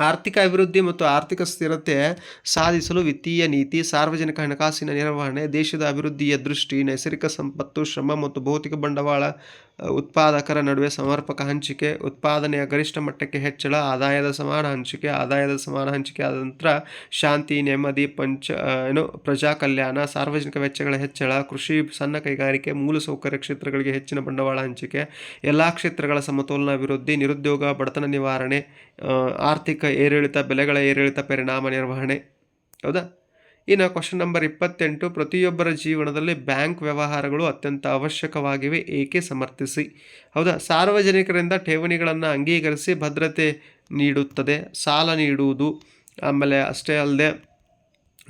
ಆರ್ಥಿಕ ಅಭಿವೃದ್ಧಿ ಮತ್ತು ಆರ್ಥಿಕ ಸ್ಥಿರತೆ ಸಾಧಿಸಲು ವಿತ್ತೀಯ ನೀತಿ, ಸಾರ್ವಜನಿಕ ಹಣಕಾಸಿನ ನಿರ್ವಹಣೆ, ದೇಶದ ಅಭಿವೃದ್ಧಿಯ ದೃಷ್ಟಿ, ನೈಸರ್ಗಿಕ ಸಂಪತ್ತು, ಶ್ರಮ ಮತ್ತು ಭೌತಿಕ ಬಂಡವಾಳ ಉತ್ಪಾದಕರ ನಡುವೆ ಸಮರ್ಪಕ ಹಂಚಿಕೆ, ಉತ್ಪಾದನೆಯ ಗರಿಷ್ಠ ಮಟ್ಟಕ್ಕೆ ಹೆಚ್ಚಳ, ಆದಾಯದ ಸಮಾನ ಹಂಚಿಕೆ, ಆದಾಯದ ಸಮಾನ ಹಂಚಿಕೆ ಆದ ನಂತರ ಶಾಂತಿ, ನೆಮ್ಮದಿ, ಪಂಚ ಏನು, ಪ್ರಜಾ ಕಲ್ಯಾಣ, ಸಾರ್ವಜನಿಕ ವೆಚ್ಚಗಳ ಹೆಚ್ಚಳ, ಕೃಷಿ ಸಣ್ಣ ಕೈಗಾರಿಕೆ ಮೂಲಸೌಕರ್ಯ ಕ್ಷೇತ್ರಗಳಿಗೆ ಹೆಚ್ಚಿನ ಬಂಡವಾಳ ಹಂಚಿಕೆ, ಎಲ್ಲ ಕ್ಷೇತ್ರಗಳ ಸಮತೋಲನ ಅಭಿವೃದ್ಧಿ, ನಿರುದ್ಯೋಗ, ಬಡತನ ನಿವಾರಣೆ ಆರ್ಥಿಕ ಏರಿಳಿತ, ಬೆಲೆಗಳ ಏರಿಳಿತ, ಪರಿಣಾಮ ನಿರ್ವಹಣೆ. ಹೌದಾ? ಇನ್ನು ಕ್ವಶನ್ ನಂಬರ್ ಇಪ್ಪತ್ತೆಂಟು, ಪ್ರತಿಯೊಬ್ಬರ ಜೀವನದಲ್ಲಿ ಬ್ಯಾಂಕ್ ವ್ಯವಹಾರಗಳು ಅತ್ಯಂತ ಅವಶ್ಯಕವಾಗಿವೆ, ಏಕೆ ಸಮರ್ಥಿಸಿ? ಹೌದಾ? ಸಾರ್ವಜನಿಕರಿಂದ ಠೇವಣಿಗಳನ್ನು ಅಂಗೀಕರಿಸಿ ಭದ್ರತೆ ನೀಡುತ್ತದೆ, ಸಾಲ ನೀಡುವುದು. ಆಮೇಲೆ ಅಷ್ಟೇ ಅಲ್ಲದೆ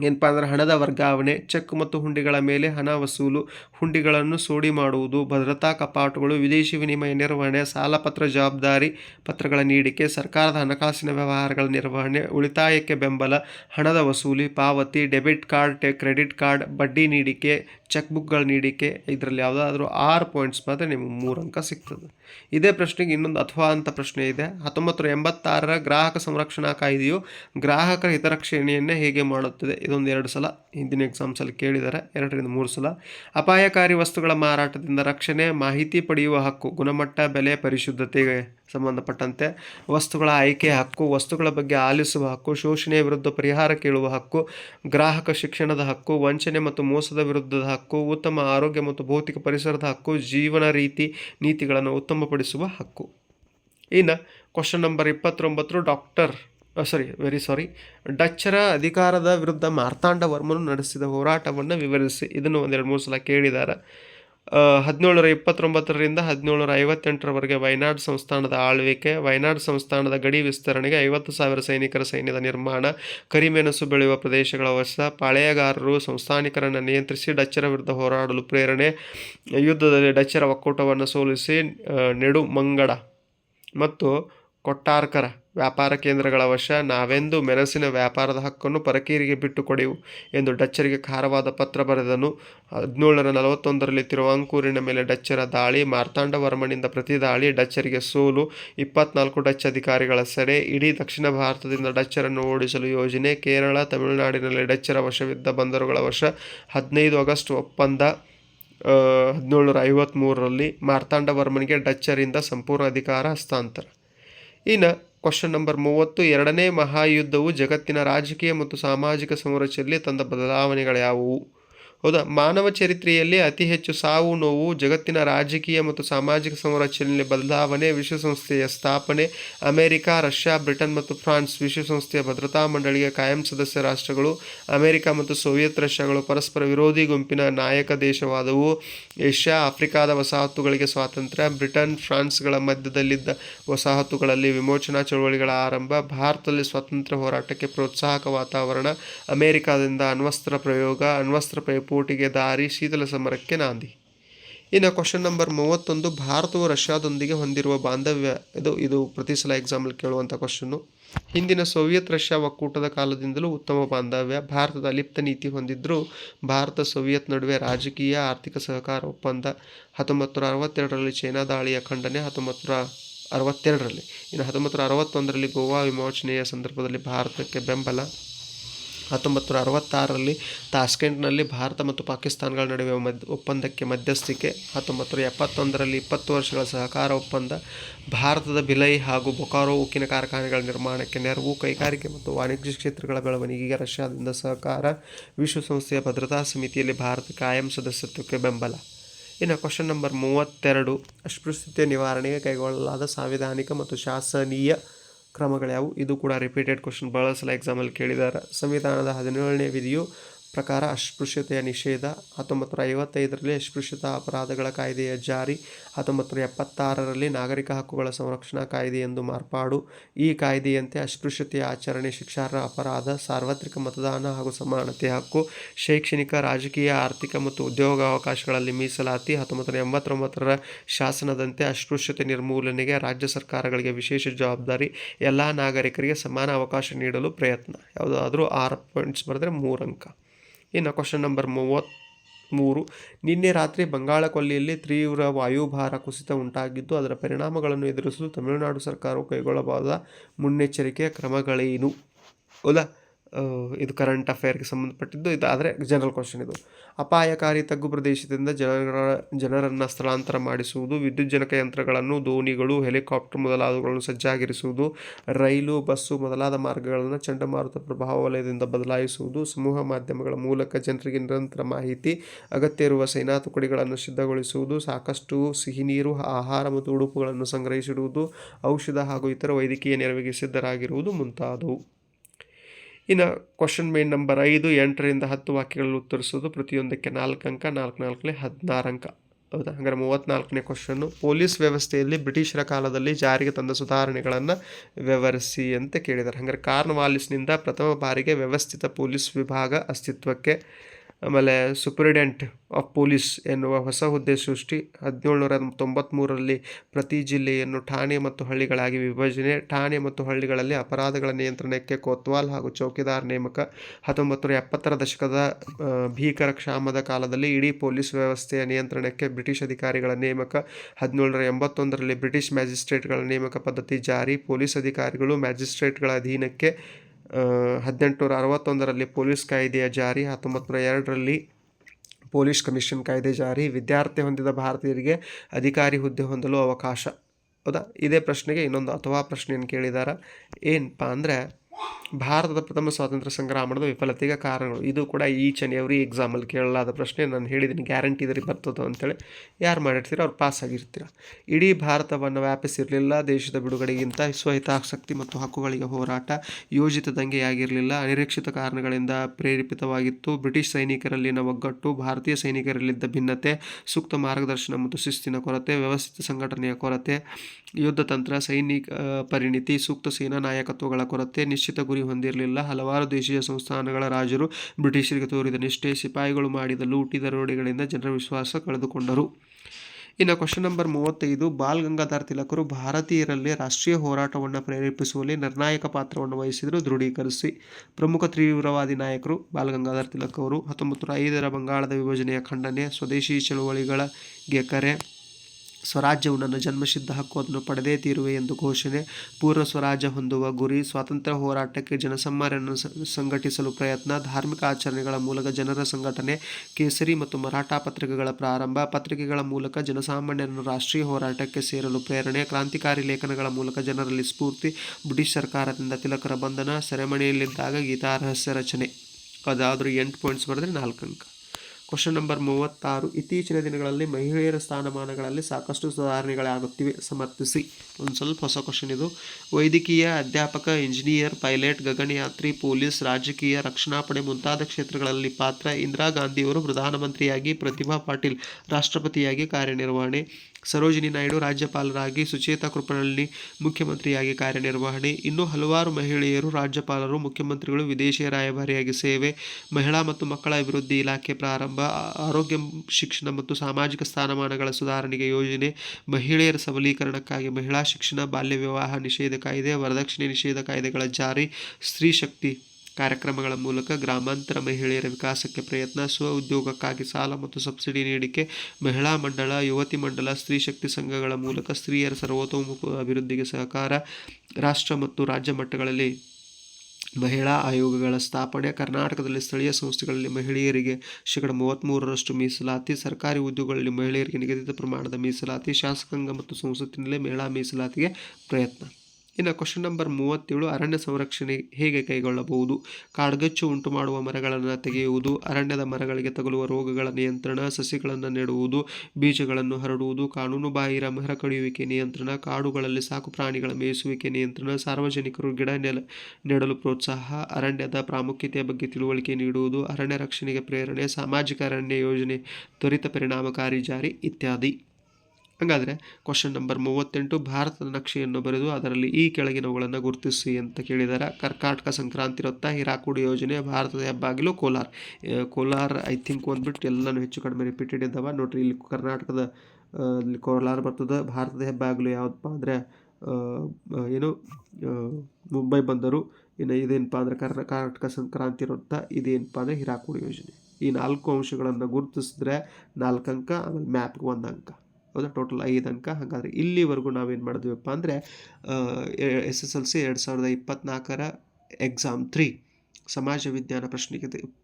ಏನಪ್ಪ ಅಂದ್ರೆ ಹಣದ ವರ್ಗಾವಣೆ, ಚೆಕ್ ಮತ್ತು ಹುಂಡಿಗಳ ಮೇಲೆ ಹಣ ವಸೂಲು, ಹುಂಡಿಗಳನ್ನು ಸೋಡಿ ಮಾಡುವುದು, ಭದ್ರತಾ ಕಪಾಟುಗಳು, ವಿದೇಶಿ ವಿನಿಮಯ ನಿರ್ವಹಣೆ ಸಾಲಪತ್ರ ಜವಾಬ್ದಾರಿ ಪತ್ರಗಳ ನೀಡಿಕೆ, ಸರ್ಕಾರದ ಹಣಕಾಸಿನ ವ್ಯವಹಾರಗಳ ನಿರ್ವಹಣೆ, ಉಳಿತಾಯಕ್ಕೆ ಬೆಂಬಲ, ಹಣದ ವಸೂಲಿ, ಪಾವತಿ, ಡೆಬಿಟ್ ಕಾರ್ಡ್, ಕ್ರೆಡಿಟ್ ಕಾರ್ಡ್, ಬಡ್ಡಿ ನೀಡಿಕೆ ಚೆಕ್ ಬುಕ್ಗಳ ನೀಡಿಕೆ, ಇದರಲ್ಲಿ ಯಾವುದಾದ್ರೂ ಆರು ಪಾಯಿಂಟ್ಸ್ ಮಾತ್ರ ನಿಮಗೆ ಮೂರು ಅಂಕ ಸಿಗ್ತದೆ. ಇದೇ ಪ್ರಶ್ನೆಗೆ ಇನ್ನೊಂದು ಅಥವಾ ಅಂತ ಪ್ರಶ್ನೆ ಇದೆ. ಹತ್ತೊಂಬತ್ತು ಎಂಬತ್ತಾರರ ಗ್ರಾಹಕ ಸಂರಕ್ಷಣಾ ಕಾಯ್ದೆಯು ಗ್ರಾಹಕರ ಹಿತರಕ್ಷಣೆಯನ್ನೇ ಹೇಗೆ ಮಾಡುತ್ತದೆ? ಇದೊಂದು ಎರಡು ಸಲ, ಹಿಂದಿನ ಎಕ್ಸಾಮ್ಸಲ್ಲಿ ಕೇಳಿದ್ದಾರೆ ಎರಡರಿಂದ ಮೂರು ಸಲ. ಅಪಾಯಕಾರಿ ವಸ್ತುಗಳ ಮಾರಾಟದಿಂದ ರಕ್ಷಣೆ, ಮಾಹಿತಿ ಪಡೆಯುವ ಹಕ್ಕು, ಗುಣಮಟ್ಟ, ಬೆಲೆ ಪರಿಶುದ್ಧತೆಗೆ ಸಂಬಂಧಪಟ್ಟಂತೆ ವಸ್ತುಗಳ ಆಯ್ಕೆ ಹಕ್ಕು, ವಸ್ತುಗಳ ಬಗ್ಗೆ ಆಲಿಸುವ ಹಕ್ಕು ಶೋಷಣೆಯ ವಿರುದ್ಧ ಪರಿಹಾರ ಕೇಳುವ ಹಕ್ಕು, ಗ್ರಾಹಕ ಶಿಕ್ಷಣದ ಹಕ್ಕು, ವಂಚನೆ ಮತ್ತು ಮೋಸದ ವಿರುದ್ಧದ ಹಕ್ಕು, ಉತ್ತಮ ಆರೋಗ್ಯ ಮತ್ತು ಭೌತಿಕ ಪರಿಸರದ ಹಕ್ಕು, ಜೀವನ ರೀತಿ ನೀತಿಗಳನ್ನು ಉತ್ತಮಪಡಿಸುವ ಹಕ್ಕು. ಇನ್ನು ಕ್ವಶನ್ ನಂಬರ್ ಇಪ್ಪತ್ತೊಂಬತ್ತು ಡಾಕ್ಟರ್ ಸಾರಿ ವೆರಿ ಸಾರಿ ಡಚ್ಚರ ಅಧಿಕಾರದ ವಿರುದ್ಧ ಮಾರ್ತಾಂಡ ವರ್ಮನು ನಡೆಸಿದ ಹೋರಾಟವನ್ನು ವಿವರಿಸಿ. ಇದನ್ನು ಒಂದೆರಡು ಮೂರು ಸಲ ಕೇಳಿದ್ದಾರೆ ಹದಿನೇಳರ ಇಪ್ಪತ್ತೊಂಬತ್ತರಿಂದ ಹದಿನೇಳರ ಐವತ್ತೆಂಟರವರೆಗೆ ವಯನಾಡ್ ಸಂಸ್ಥಾನದ ಆಳ್ವಿಕೆ ವಯನಾಡ್ ಸಂಸ್ಥಾನದ ಗಡಿ ವಿಸ್ತರಣೆಗೆ ಐವತ್ತು ಸಾವಿರ ಸೈನಿಕರ ಸೈನ್ಯದ ನಿರ್ಮಾಣ, ಕರಿಮೆಣಸು ಬೆಳೆಯುವ ಪ್ರದೇಶಗಳ ವಶ, ಪಾಳೆಯಗಾರರು ಸಂಸ್ಥಾನಿಕರನ್ನು ನಿಯಂತ್ರಿಸಿ ಡಚ್ಚರ ವಿರುದ್ಧ ಹೋರಾಡಲು ಪ್ರೇರಣೆ, ಯುದ್ಧದಲ್ಲಿ ಡಚ್ಚರ ಒಕ್ಕೂಟವನ್ನು ಸೋಲಿಸಿ ನೆಡುಮಂಗಡ ಮತ್ತು ಕೊಟ್ಟಾರ್ಕರ ವ್ಯಾಪಾರ ಕೇಂದ್ರಗಳ ವಶ, ನಾವೆಂದು ಮೆಣಸಿನ ವ್ಯಾಪಾರದ ಹಕ್ಕನ್ನು ಪರಕೀರಿಗೆ ಬಿಟ್ಟು ಕೊಡೆವು ಎಂದು ಡಚ್ಚರಿಗೆ ಖಾರವಾದ ಪತ್ರ ಬರೆದನು. ಹದಿನೇಳರ ನಲವತ್ತೊಂದರಲ್ಲಿ ತಿರುವಾಂಕೂರಿನ ಮೇಲೆ ಡಚ್ಚರ ದಾಳಿ, ಮಾರ್ತಾಂಡವರ್ಮನಿಂದ ಪ್ರತಿದಾಳಿ ಡಚ್ಚರಿಗೆ ಸೋಲು, ಇಪ್ಪತ್ನಾಲ್ಕು ಡಚ್ ಅಧಿಕಾರಿಗಳ ಸೆರೆ, ಇಡೀ ದಕ್ಷಿಣ ಭಾರತದಿಂದ ಡಚ್ಚರನ್ನು ಓಡಿಸಲು ಯೋಜನೆ, ಕೇರಳ, ತಮಿಳುನಾಡಿನಲ್ಲಿ ಡಚ್ಚರ ವಶವಿದ್ದ ಬಂದರುಗಳ ವಶ, ಹದಿನೈದು ಆಗಸ್ಟ್ ಒಪ್ಪಂದ ಹದಿನೇಳುನೂರ ಐವತ್ತ್ಮೂರರಲ್ಲಿ ಮಾರ್ತಾಂಡವರ್ಮನಿಗೆ ಡಚ್ಚರಿಂದ ಸಂಪೂರ್ಣ ಅಧಿಕಾರ ಹಸ್ತಾಂತರ. ಇನ್ನು ಕ್ವಶನ್ ನಂಬರ್ ಮೂವತ್ತು ಎರಡನೇ ಮಹಾಯುದ್ಧವು ಜಗತ್ತಿನ ರಾಜಕೀಯ ಮತ್ತು ಸಾಮಾಜಿಕ ಸಂರಚನೆಯಲ್ಲಿ ತಂದ ಬದಲಾವಣೆಗಳ್ಯಾವುವು ಹೌದಾ? ಮಾನವ ಚರಿತ್ರೆಯಲ್ಲಿ ಅತಿ ಹೆಚ್ಚು ಸಾವು, ನೋವು, ಜಗತ್ತಿನ ರಾಜಕೀಯ ಮತ್ತು ಸಾಮಾಜಿಕ ಸಂರಚನೆಯಲ್ಲಿ ಬದಲಾವಣೆ, ವಿಶ್ವಸಂಸ್ಥೆಯ ಸ್ಥಾಪನೆ, ಅಮೆರಿಕ, ರಷ್ಯಾ, ಬ್ರಿಟನ್ ಮತ್ತು ಫ್ರಾನ್ಸ್ ವಿಶ್ವಸಂಸ್ಥೆಯ ಭದ್ರತಾ ಮಂಡಳಿಗೆ ಕಾಯಂ ಸದಸ್ಯ ರಾಷ್ಟ್ರಗಳು, ಅಮೆರಿಕ ಮತ್ತು ಸೋವಿಯತ್ ರಷ್ಯಾಗಳು ಪರಸ್ಪರ ವಿರೋಧಿ ಗುಂಪಿನ ನಾಯಕ ದೇಶವಾದವು. ಏಷ್ಯಾ, ಆಫ್ರಿಕಾದ ವಸಾಹತುಗಳಿಗೆ ಸ್ವಾತಂತ್ರ್ಯ, ಬ್ರಿಟನ್, ಫ್ರಾನ್ಸ್ಗಳ ಮಧ್ಯದಲ್ಲಿದ್ದ ವಸಾಹತುಗಳಲ್ಲಿ ವಿಮೋಚನಾ ಚಳವಳಿಗಳ ಆರಂಭ, ಭಾರತದಲ್ಲಿ ಸ್ವಾತಂತ್ರ್ಯ ಹೋರಾಟಕ್ಕೆ ಪ್ರೋತ್ಸಾಹಕ ವಾತಾವರಣ, ಅಮೆರಿಕಾದಿಂದ ಅಣ್ವಸ್ತ್ರ ಪ್ರಯೋಗ, ಅಣ್ವಸ್ತ್ರ ಪೈಪೋಟಿಗೆ ದಾರಿ ಶೀತಲ ಸಮರಕ್ಕೆ ನಾಂದಿ. ಇನ್ನು ಕ್ವಶನ್ ನಂಬರ್ ಮೂವತ್ತೊಂದು, ಭಾರತವು ರಷ್ಯಾದೊಂದಿಗೆ ಹೊಂದಿರುವ ಬಾಂಧವ್ಯ ಇದು ಇದು ಪ್ರತಿ ಸಲ ಎಕ್ಸಾಮಲ್ಲಿ ಕೇಳುವಂಥ ಕ್ವಶನ್ನು ಹಿಂದಿನ ಸೋವಿಯತ್ ರಷ್ಯಾ ಒಕ್ಕೂಟದ ಕಾಲದಿಂದಲೂ ಉತ್ತಮ ಬಾಂಧವ್ಯ. ಭಾರತದ ಅಲಿಪ್ತ ನೀತಿ ಹೊಂದಿದ್ದರೂ ಭಾರತ ಸೋವಿಯತ್ ನಡುವೆ ರಾಜಕೀಯ, ಆರ್ಥಿಕ ಸಹಕಾರ ಒಪ್ಪಂದ ಹತ್ತೊಂಬತ್ತು ನೂರ ಅರವತ್ತೆರಡರಲ್ಲಿ ಚೈನಾ ದಾಳಿಯ ಖಂಡನೆ ಹತ್ತೊಂಬತ್ತು ನೂರ ಅರವತ್ತೆರಡರಲ್ಲಿ. ಇನ್ನು ಹತ್ತೊಂಬತ್ತು ಅರವತ್ತೊಂದರಲ್ಲಿ ಗೋವಾ ವಿಮೋಚನೆಯ ಸಂದರ್ಭದಲ್ಲಿ ಭಾರತಕ್ಕೆ ಬೆಂಬಲ ಹತ್ತೊಂಬತ್ತು ನೂರ ಅರವತ್ತಾರರಲ್ಲಿ ತಾಷ್ಕೆಂಟ್ನಲ್ಲಿ ಭಾರತ ಮತ್ತು ಪಾಕಿಸ್ತಾನಗಳ ನಡುವೆ ಮದ್, ಒಪ್ಪಂದಕ್ಕೆ ಮಧ್ಯಸ್ಥಿಕೆ. ಹತ್ತೊಂಬತ್ತು ನೂರ ಎಪ್ಪತ್ತೊಂದರಲ್ಲಿ ಇಪ್ಪತ್ತು ವರ್ಷಗಳ ಸಹಕಾರ ಒಪ್ಪಂದ. ಭಾರತದ ಬಿಲೈ ಹಾಗೂ ಬೊಕಾರೋ ಉಕ್ಕಿನ ಕಾರ್ಖಾನೆಗಳ ನಿರ್ಮಾಣಕ್ಕೆ ನೆರವು, ಕೈಗಾರಿಕೆ ಮತ್ತು ವಾಣಿಜ್ಯ ಕ್ಷೇತ್ರಗಳ ಬೆಳವಣಿಗೆಗೆ ರಷ್ಯಾದಿಂದ ಸಹಕಾರ, ವಿಶ್ವಸಂಸ್ಥೆಯ ಭದ್ರತಾ ಸಮಿತಿಯಲ್ಲಿ ಭಾರತ ಕಾಯಂ ಸದಸ್ಯತ್ವಕ್ಕೆ ಬೆಂಬಲ. ಇನ್ನು ಕ್ವಶನ್ ನಂಬರ್ ಮೂವತ್ತೆರಡು. ಅಸ್ಪೃಶ್ಯತೆ ನಿವಾರಣೆಗೆ ಕೈಗೊಳ್ಳಲಾದ ಸಾಂವಿಧಾನಿಕ ಮತ್ತು ಶಾಸನೀಯ ಕ್ರಮಗಳ್ಯಾವು ಇದು ಕೂಡ ರಿಪೀಟೆಡ್ ಕ್ವಶನ್ ಭಾಳ ಸಲ ಎಕ್ಸಾಮಲ್ಲಿ ಕೇಳಿದ್ದಾರೆ ಸಂವಿಧಾನದ ಹದಿನೇಳನೇ ವಿಧಿಯು ಪ್ರಕಾರ ಅಸ್ಪೃಶ್ಯತೆಯ ನಿಷೇಧ. ಹತ್ತೊಂಬತ್ತು ನೂರ ಐವತ್ತೈದರಲ್ಲಿ ಅಸ್ಪೃಶ್ಯತಾ ಅಪರಾಧಗಳ ಕಾಯ್ದೆಯ ಜಾರಿ. ಹತ್ತೊಂಬತ್ತು ನೂರ ಎಪ್ಪತ್ತಾರರಲ್ಲಿ ನಾಗರಿಕ ಹಕ್ಕುಗಳ ಸಂರಕ್ಷಣಾ ಕಾಯ್ದೆ ಎಂದು ಮಾರ್ಪಾಡು. ಈ ಕಾಯ್ದೆಯಂತೆ ಅಸ್ಪೃಶ್ಯತೆಯ ಆಚರಣೆ, ಶಿಕ್ಷಾರ್ಹ ಅಪರಾಧ, ಸಾರ್ವತ್ರಿಕ ಮತದಾನ ಹಾಗೂ ಸಮಾನತೆ ಹಕ್ಕು, ಶೈಕ್ಷಣಿಕ, ರಾಜಕೀಯ, ಆರ್ಥಿಕ ಮತ್ತು ಉದ್ಯೋಗಾವಕಾಶಗಳಲ್ಲಿ ಮೀಸಲಾತಿ ಹತ್ತೊಂಬತ್ತು ನೂರ ಎಂಬತ್ತೊಂಬತ್ತರ ಶಾಸನದಂತೆ ಅಸ್ಪೃಶ್ಯತೆ ನಿರ್ಮೂಲನೆಗೆ ರಾಜ್ಯ ಸರ್ಕಾರಗಳಿಗೆ ವಿಶೇಷ ಜವಾಬ್ದಾರಿ. ಎಲ್ಲ ನಾಗರಿಕರಿಗೆ ಸಮಾನ ಅವಕಾಶ ನೀಡಲು ಪ್ರಯತ್ನ. ಯಾವುದಾದ್ರೂ ಆರು ಪಾಯಿಂಟ್ಸ್ ಬರೆದ್ರೆ ಮೂರು ಅಂಕ. ಇನ್ನು ಕ್ವಶನ್ ನಂಬರ್ ಮೂವತ್ತು ಮೂರು. ನಿನ್ನೆ ರಾತ್ರಿ ಬಂಗಾಳಕೊಲ್ಲಿಯಲ್ಲಿ ತೀವ್ರ ವಾಯುಭಾರ ಕುಸಿತ ಉಂಟಾಗಿದ್ದು, ಅದರ ಪರಿಣಾಮಗಳನ್ನು ಎದುರಿಸಲು ತಮಿಳುನಾಡು ಸರ್ಕಾರವು ಕೈಗೊಳ್ಳಬಹುದಾದ ಮುನ್ನೆಚ್ಚರಿಕೆಯ ಕ್ರಮಗಳೇನು? ಹೌದಾ ಇದು ಕರೆಂಟ್ ಅಫೇರ್ಗೆ ಸಂಬಂಧಪಟ್ಟಿದ್ದು. ಇದು ಆದರೆ ಜನರಲ್ ಕ್ವಶನ್ ಇದು. ಅಪಾಯಕಾರಿ ತಗ್ಗು ಪ್ರದೇಶದಿಂದ ಜನರ, ಜನರನ್ನು ಸ್ಥಳಾಂತರ ಮಾಡಿಸುವುದು, ವಿದ್ಯುಜ್ಜನಕ ಯಂತ್ರಗಳನ್ನು, ದೋಣಿಗಳು, ಹೆಲಿಕಾಪ್ಟರ್ ಮೊದಲಾದವುಗಳನ್ನು ಸಜ್ಜಾಗಿರಿಸುವುದು, ರೈಲು, ಬಸ್ಸು ಮೊದಲಾದ ಮಾರ್ಗಗಳನ್ನು ಚಂಡಮಾರುತ ಪ್ರಭಾವ ವಲಯದಿಂದ ಬದಲಾಯಿಸುವುದು, ಸಮೂಹ ಮಾಧ್ಯಮಗಳ ಮೂಲಕ ಜನರಿಗೆ ನಿರಂತರ ಮಾಹಿತಿ, ಅಗತ್ಯ ಇರುವ ಸೇನಾ ತುಕಡಿಗಳನ್ನು ಸಿದ್ಧಗೊಳಿಸುವುದು, ಸಾಕಷ್ಟು ಸಿಹಿ ನೀರು, ಆಹಾರ ಮತ್ತು ಉಡುಪುಗಳನ್ನು ಸಂಗ್ರಹಿಸಿಡುವುದು, ಔಷಧ ಹಾಗೂ ಇತರ ವೈದ್ಯಕೀಯ ನೆರವಿಗೆ ಸಿದ್ಧರಾಗಿರುವುದು ಮುಂತಾದವು. ಇನ್ನು ಕ್ವಶನ್ ಮೇನ್ ನಂಬರ್ ಐದು, ಎಂಟರಿಂದ ಹತ್ತು ವಾಕ್ಯಗಳಲ್ಲಿ ಉತ್ತರಿಸೋದು ಪ್ರತಿಯೊಂದಕ್ಕೆ ನಾಲ್ಕು ಅಂಕ, ನಾಲ್ಕು ನಾಲ್ಕನೇ ಹದಿನಾರು ಅಂಕ. ಹೌದಾ? ಹಾಗಾದ್ರೆ ಮೂವತ್ತ್ನಾಲ್ಕನೇ ಕ್ವಶನ್ನು ಪೊಲೀಸ್ ವ್ಯವಸ್ಥೆಯಲ್ಲಿ ಬ್ರಿಟಿಷರ ಕಾಲದಲ್ಲಿ ಜಾರಿಗೆ ತಂದ ಸುಧಾರಣೆಗಳನ್ನು ವಿವರಿಸಿ ಅಂತ ಕೇಳಿದ್ದಾರೆ. ಹಾಗಾದ್ರೆ ಕಾರ್ನ್ವಾಲಿಸ್ನಿಂದ ಪ್ರಥಮ ಬಾರಿಗೆ ವ್ಯವಸ್ಥಿತ ಪೊಲೀಸ್ ವಿಭಾಗ ಅಸ್ತಿತ್ವಕ್ಕೆ ಆಮೇಲೆ ಸುಪ್ರಿಡೆಂಟ್ ಆಫ್ ಪೊಲೀಸ್ ಎನ್ನುವ ಹೊಸ ಹುದ್ದೆ ಸೃಷ್ಟಿ ಹದಿನೇಳುನೂರ ತೊಂಬತ್ತ್ಮೂರರಲ್ಲಿ ಪ್ರತಿ ಜಿಲ್ಲೆಯನ್ನು ಠಾಣೆ ಮತ್ತು ಹಳ್ಳಿಗಳಾಗಿ ವಿಭಜನೆ, ಠಾಣೆ ಮತ್ತು ಹಳ್ಳಿಗಳಲ್ಲಿ ಅಪರಾಧಗಳ ನಿಯಂತ್ರಣಕ್ಕೆ ಕೋತ್ವಾಲ್ ಹಾಗೂ ಚೌಕಿದಾರ್ ನೇಮಕ. ಹತ್ತೊಂಬತ್ತು ನೂರ ಎಪ್ಪತ್ತರ ದಶಕದ ಭೀಕರ ಕ್ಷಾಮದ ಕಾಲದಲ್ಲಿ ಇಡೀ ಪೊಲೀಸ್ ವ್ಯವಸ್ಥೆಯ ನಿಯಂತ್ರಣಕ್ಕೆ ಬ್ರಿಟಿಷ್ ಅಧಿಕಾರಿಗಳ ನೇಮಕ. ಹದಿನೇಳರ ಎಂಬತ್ತೊಂದರಲ್ಲಿ ಬ್ರಿಟಿಷ್ ಮ್ಯಾಜಿಸ್ಟ್ರೇಟ್ಗಳ ನೇಮಕ ಪದ್ಧತಿ ಜಾರಿ. ಪೊಲೀಸ್ ಅಧಿಕಾರಿಗಳು ಮ್ಯಾಜಿಸ್ಟ್ರೇಟ್ಗಳ ಅಧೀನಕ್ಕೆ ಹದಿನೆಂಟುನೂರ ಅರವತ್ತೊಂದರಲ್ಲಿ ಪೊಲೀಸ್ ಕಾಯ್ದೆಯ ಜಾರಿ ಹತ್ತೊಂಬತ್ತು ನೂರ ಎರಡರಲ್ಲಿ ಪೊಲೀಸ್ ಕಮಿಷನ್ ಕಾಯ್ದೆ ಜಾರಿ, ವಿದ್ಯಾರ್ಥಿ ಹೊಂದಿದ ಭಾರತೀಯರಿಗೆ ಅಧಿಕಾರಿ ಹುದ್ದೆ ಹೊಂದಲು ಅವಕಾಶ. ಹೌದಾ? ಇದೇ ಪ್ರಶ್ನೆಗೆ ಇನ್ನೊಂದು ಅಥವಾ ಪ್ರಶ್ನೆಯನ್ನು ಕೇಳಿದಾರ? ಏನಪ್ಪ ಅಂದರೆ ಭಾರತದ ಪ್ರಥಮ ಸ್ವಾತಂತ್ರ್ಯ ಸಂಗ್ರಾಮದ ವಿಫಲತೆಗೆ ಕಾರಣಗಳು. ಇದು ಕೂಡ ಈಚ್ ಆ್ಯಂಡ್ ಎವ್ರಿ ಎಕ್ಸಾಮಲ್ಲಿ ಕೇಳಲಾದ ಪ್ರಶ್ನೆ. ನಾನು ಹೇಳಿದ್ದೀನಿ ಗ್ಯಾರಂಟಿ ಇದ್ರಿಗೆ ಬರ್ತದೆ ಅಂತೇಳಿ. ಯಾರು ಮಾಡಿರ್ತೀರ ಅವ್ರು ಪಾಸ್ ಆಗಿರ್ತೀರ. ಇಡೀ ಭಾರತವನ್ನು ವ್ಯಾಪಿಸಿರಲಿಲ್ಲ, ದೇಶದ ಬಿಡುಗಡೆಗಿಂತ ಸ್ವಹಿತಾಸಕ್ತಿ ಮತ್ತು ಹಕ್ಕುಗಳಿಗೆ ಹೋರಾಟ ಯೋಜಿತ ದಂಗೆಯಾಗಿರಲಿಲ್ಲ ಅನಿರೀಕ್ಷಿತ ಕಾರಣಗಳಿಂದ ಪ್ರೇರೇಪಿತವಾಗಿತ್ತು ಬ್ರಿಟಿಷ್ ಸೈನಿಕರಲ್ಲಿನ ಒಗ್ಗಟ್ಟು ಭಾರತೀಯ ಸೈನಿಕರಲ್ಲಿದ್ದ ಭಿನ್ನತೆ, ಸೂಕ್ತ ಮಾರ್ಗದರ್ಶನ ಮತ್ತು ಶಿಸ್ತಿನ ಕೊರತೆ, ವ್ಯವಸ್ಥಿತ ಸಂಘಟನೆಯ ಕೊರತೆ, ಯುದ್ಧತಂತ್ರ, ಸೈನಿಕ ಪರಿಣಿತಿ, ಸೂಕ್ತ ಸೇನಾ ನಾಯಕತ್ವಗಳ ಕೊರತೆ ನಿಶ್ಚಿತ ಗುರಿ ಹೊಂದಿರಲಿಲ್ಲ. ಹಲವಾರು ದೇಶೀಯ ಸಂಸ್ಥಾನಗಳ ರಾಜರು ಬ್ರಿಟಿಷರಿಗೆ ತೋರಿದ ನಿಷ್ಠೆ, ಸಿಪಾಯಿಗಳು ಮಾಡಿದ ಲೂಟಿ, ದರೋಡೆಗಳಿಂದ ಜನರ ವಿಶ್ವಾಸ ಕಳೆದುಕೊಂಡರು. ಇನ್ನು ಕ್ವಶನ್ ನಂಬರ್ ಮೂವತ್ತೈದು, ಬಾಲ್ ಗಂಗಾಧರ್ ತಿಲಕರು ಭಾರತೀಯರಲ್ಲಿ ರಾಷ್ಟ್ರೀಯ ಹೋರಾಟವನ್ನು ಪ್ರೇರೇಪಿಸುವಲ್ಲಿ ನಿರ್ಣಾಯಕ ಪಾತ್ರವನ್ನು ವಹಿಸಿದರು, ದೃಢೀಕರಿಸಿ. ಪ್ರಮುಖ ತೀವ್ರವಾದಿ ನಾಯಕರು ಬಾಲ್ ಗಂಗಾಧರ್ ತಿಲಕ್ ಅವರು, ಹತ್ತೊಂಬತ್ತು ನೂರ ಐದರ ಬಂಗಾಳದ ವಿಭಜನೆಯ ಖಂಡನೆ, ಸ್ವದೇಶಿ ಚಳುವಳಿಗಳಿಗೆ ಕರೆ. ಸ್ವರಾಜ್ಯವು ನನ್ನ ಜನ್ಮಸಿದ್ಧ ಹಕ್ಕು ಅದನ್ನು ಪಡೆದೇ ತೀರುವೆ ಎಂದು ಘೋಷಣೆ. ಪೂರ್ವ ಸ್ವರಾಜ್ಯ ಹೊಂದುವ ಗುರಿ, ಸ್ವಾತಂತ್ರ್ಯ ಹೋರಾಟಕ್ಕೆ ಜನಸಮ್ಮಾರನ್ನು ಸಂಘಟಿಸಲು ಪ್ರಯತ್ನ, ಧಾರ್ಮಿಕ ಆಚರಣೆಗಳ ಮೂಲಕ ಜನರ ಸಂಘಟನೆ, ಕೇಸರಿ ಮತ್ತು ಮರಾಠ ಪತ್ರಿಕೆಗಳ ಪ್ರಾರಂಭ, ಪತ್ರಿಕೆಗಳ ಮೂಲಕ ಜನಸಾಮಾನ್ಯರನ್ನು ರಾಷ್ಟ್ರೀಯ ಹೋರಾಟಕ್ಕೆ ಸೇರಲು ಪ್ರೇರಣೆ, ಕ್ರಾಂತಿಕಾರಿ ಲೇಖನಗಳ ಮೂಲಕ ಜನರಲ್ಲಿ ಸ್ಫೂರ್ತಿ, ಬ್ರಿಟಿಷ್ ಸರ್ಕಾರದಿಂದ ತಿಲಕರ ಬಂಧನ, ಸೆರೆಮನೆಯಲ್ಲಿದ್ದಾಗ ಗೀತಾರಹಸ್ಯ ರಚನೆ. ಅದಾದರೂ ಎಂಟು ಪಾಯಿಂಟ್ಸ್ ಬರೆದ್ರೆ ನಾಲ್ಕು ಅಂಕ. ಕ್ವಶನ್ ನಂಬರ್ ಮೂವತ್ತಾರು. ಇತ್ತೀಚಿನ ದಿನಗಳಲ್ಲಿ ಮಹಿಳೆಯರ ಸ್ಥಾನಮಾನಗಳಲ್ಲಿ ಸಾಕಷ್ಟು ಸುಧಾರಣೆಗಳಾಗುತ್ತಿವೆ. ಸಮರ್ಥಿಸಿ. ಒಂದು ಸ್ವಲ್ಪ ಹೊಸ ಕ್ವಶನ್ ಇದು. ವೈದ್ಯಕೀಯ ಅಧ್ಯಾಪಕ ಇಂಜಿನಿಯರ್ ಪೈಲಟ್ ಗಗನಯಾತ್ರಿ, ಪೊಲೀಸ್, ರಾಜಕೀಯ, ರಕ್ಷಣಾ ಪಡೆ ಮುಂತಾದ ಕ್ಷೇತ್ರಗಳಲ್ಲಿ ಪಾತ್ರ ಇಂದಿರಾ ಗಾಂಧಿಯವರು ಪ್ರಧಾನಮಂತ್ರಿಯಾಗಿ ಪ್ರತಿಭಾ ಪಾಟೀಲ್ ರಾಷ್ಟ್ರಪತಿಯಾಗಿ ಕಾರ್ಯನಿರ್ವಹಣೆ ಸರೋಜಿನಿ ನಾಯ್ಡು ರಾಜ್ಯಪಾಲರಾಗಿ ಸುಚೇತಾ ಕೃಪಣಳ್ಳಿ ಮುಖ್ಯಮಂತ್ರಿಯಾಗಿ ಕಾರ್ಯನಿರ್ವಹಣೆ. ಇನ್ನೂ ಹಲವಾರು ಮಹಿಳೆಯರು ರಾಜ್ಯಪಾಲರು, ಮುಖ್ಯಮಂತ್ರಿಗಳು, ವಿದೇಶಿ ರಾಯಭಾರಿಯಾಗಿ ಸೇವೆ, ಮಹಿಳಾ ಮತ್ತು ಮಕ್ಕಳ ಅಭಿವೃದ್ಧಿ ಇಲಾಖೆ ಪ್ರಾರಂಭ, ಆರೋಗ್ಯ, ಶಿಕ್ಷಣ ಮತ್ತು ಸಾಮಾಜಿಕ ಸ್ಥಾನಮಾನಗಳ ಸುಧಾರಣೆಗೆ ಯೋಜನೆ, ಮಹಿಳೆಯರ ಸಬಲೀಕರಣಕ್ಕಾಗಿ ಮಹಿಳಾ ಶಿಕ್ಷಣ, ಬಾಲ್ಯ ವಿವಾಹ ನಿಷೇಧ ಕಾಯ್ದೆ, ವರದಕ್ಷಿಣೆ ನಿಷೇಧ ಕಾಯ್ದೆಗಳ ಜಾರಿ, ಸ್ತ್ರೀ ಶಕ್ತಿ ಕಾರ್ಯಕ್ರಮಗಳ ಮೂಲಕ ಗ್ರಾಮಾಂತರ ಮಹಿಳೆಯರ ವಿಕಾಸಕ್ಕೆ ಪ್ರಯತ್ನ, ಸ್ವ ಉದ್ಯೋಗಕ್ಕಾಗಿ ಸಾಲ ಮತ್ತು ಸಬ್ಸಿಡಿ ನೀಡಿಕೆ, ಮಹಿಳಾ ಮಂಡಳ, ಯುವತಿ ಮಂಡಲ ಸ್ತ್ರೀ ಶಕ್ತಿ ಸಂಘಗಳ ಮೂಲಕ ಸ್ತ್ರೀಯರ ಸರ್ವತೋಮುಖ ಅಭಿವೃದ್ಧಿಗೆ ಸಹಕಾರ, ರಾಷ್ಟ್ರ ಮತ್ತು ರಾಜ್ಯ ಮಟ್ಟಗಳಲ್ಲಿ ಮಹಿಳಾ ಆಯೋಗಗಳ ಸ್ಥಾಪನೆ, ಕರ್ನಾಟಕದಲ್ಲಿ ಸ್ಥಳೀಯ ಸಂಸ್ಥೆಗಳಲ್ಲಿ ಮಹಿಳೆಯರಿಗೆ ಶೇಕಡ ಮೂವತ್ತ್ಮೂರರಷ್ಟು ಮೀಸಲಾತಿ, ಸರ್ಕಾರಿ ಉದ್ಯೋಗಗಳಲ್ಲಿ ಮಹಿಳೆಯರಿಗೆ ನಿಗದಿತ ಪ್ರಮಾಣದ ಮೀಸಲಾತಿ, ಶಾಸಕಾಂಗ ಮತ್ತು ಸಂಸತ್ತಿನಲ್ಲಿ ಮಹಿಳಾ ಮೀಸಲಾತಿಗೆ ಪ್ರಯತ್ನ. ಇನ್ನು ಕ್ವಶನ್ ನಂಬರ್ ಮೂವತ್ತೇಳು, ಅರಣ್ಯ ಸಂರಕ್ಷಣೆ ಹೇಗೆ ಕೈಗೊಳ್ಳಬಹುದು? ಕಾಡ್ಗಚ್ಚು ಉಂಟು ಮಾಡುವ ಮರಗಳನ್ನು ತೆಗೆಯುವುದು, ಅರಣ್ಯದ ಮರಗಳಿಗೆ ತಗುಲುವ ರೋಗಗಳ ನಿಯಂತ್ರಣ, ಸಸಿಗಳನ್ನು ನೆಡುವುದು, ಬೀಜಗಳನ್ನು ಹರಡುವುದು ಕಾನೂನುಬಾಹಿರ ಮರ ಕಡಿಯುವಿಕೆ ನಿಯಂತ್ರಣ, ಕಾಡುಗಳಲ್ಲಿ ಸಾಕು ಪ್ರಾಣಿಗಳ ಮೇಯಿಸುವಿಕೆ ನಿಯಂತ್ರಣ, ಸಾರ್ವಜನಿಕರು ಗಿಡ ನೆಡಲು ಪ್ರೋತ್ಸಾಹ, ಅರಣ್ಯದ ಪ್ರಾಮುಖ್ಯತೆಯ ಬಗ್ಗೆ ತಿಳುವಳಿಕೆ ನೀಡುವುದು, ಅರಣ್ಯ ರಕ್ಷಣೆಗೆ ಪ್ರೇರಣೆ, ಸಾಮಾಜಿಕ ಅರಣ್ಯ ಯೋಜನೆ, ತ್ವರಿತ ಪರಿಣಾಮಕಾರಿ ಜಾರಿ ಇತ್ಯಾದಿ. ಹಾಗಾದರೆ ಕ್ವಶನ್ ನಂಬರ್ ಮೂವತ್ತೆಂಟು, ಭಾರತದ ನಕ್ಷೆಯನ್ನು ಬರೆದು ಅದರಲ್ಲಿ ಈ ಕೆಳಗಿನವುಗಳನ್ನು ಗುರುತಿಸಿ ಅಂತ ಕೇಳಿದ್ದಾರೆ ಕರ್ನಾಟಕ ಸಂಕ್ರಾಂತಿ ವೃತ್ತ ಹಿರಾಕುಡಿ ಯೋಜನೆ, ಭಾರತದ ಹೆಬ್ಬಾಗಿಲು, ಕೋಲಾರ. ಕೋಲಾರ್, ಐ ಥಿಂಕ್ ಒಂದ್ಬಿಟ್ಟು ಎಲ್ಲನೂ ಹೆಚ್ಚು ಕಡಿಮೆ ರಿಪೀಟೆಡ್ ಇದ್ದಾವೆ. ನೋಡ್ರಿ, ಇಲ್ಲಿ ಕರ್ನಾಟಕದ ಕೋಲಾರ ಬರ್ತದೆ. ಭಾರತದ ಹೆಬ್ಬಾಗಿಲು ಯಾವುದಪ್ಪ ಅಂದರೆ ಏನು ಮುಂಬೈ ಬಂದರು. ಇನ್ನು ಇದೇನಪ್ಪ ಅಂದರೆ ಕರ್ನಾಟಕ ಸಂಕ್ರಾಂತಿ ವೃತ್ತ ಇದೇನಪ್ಪ ಅಂದರೆ ಹಿರಾಕುಡಿ ಯೋಜನೆ. ಈ ನಾಲ್ಕು ಅಂಶಗಳನ್ನು ಗುರುತಿಸಿದ್ರೆ ನಾಲ್ಕು ಅಂಕ, ಆಮೇಲೆ ಮ್ಯಾಪ್ಗೆ ಒಂದು ಅಂಕ. ಹೌದಾ? ಟೋಟಲ್ ಐದು ಅಂಕ. ಹಾಗಾದರೆ ಇಲ್ಲಿವರೆಗೂ ನಾವೇನು ಮಾಡಿದ್ವಿಪ್ಪ ಅಂದರೆ ಎಸ್ ಎಸ್ ಎಲ್ ಸಿ ಎರಡು ಸಾವಿರದ ಇಪ್ಪತ್ತ್ನಾಲ್ಕರ ಎಕ್ಸಾಮ್ ತ್ರೀ ಸಮಾಜ ವಿಜ್ಞಾನ ಪ್ರಶ್ನೆ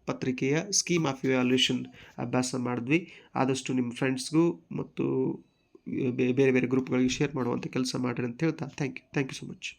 ಪತ್ರಿಕೆಯ ಸ್ಕೀಮ್ ಆಫ್ ಇವ್ಯಾಲ್ಯೂಷನ್ ಅಭ್ಯಾಸ ಮಾಡಿದ್ವಿ. ಆದಷ್ಟು ನಿಮ್ಮ ಫ್ರೆಂಡ್ಸ್ಗೂ ಮತ್ತು ಬೇರೆ ಬೇರೆ ಗ್ರೂಪ್ಗಳಿಗೆ ಶೇರ್ ಮಾಡುವಂಥ ಕೆಲಸ ಮಾಡಿರಿ ಅಂತ ಹೇಳ್ತಾ. Thank you thank you so much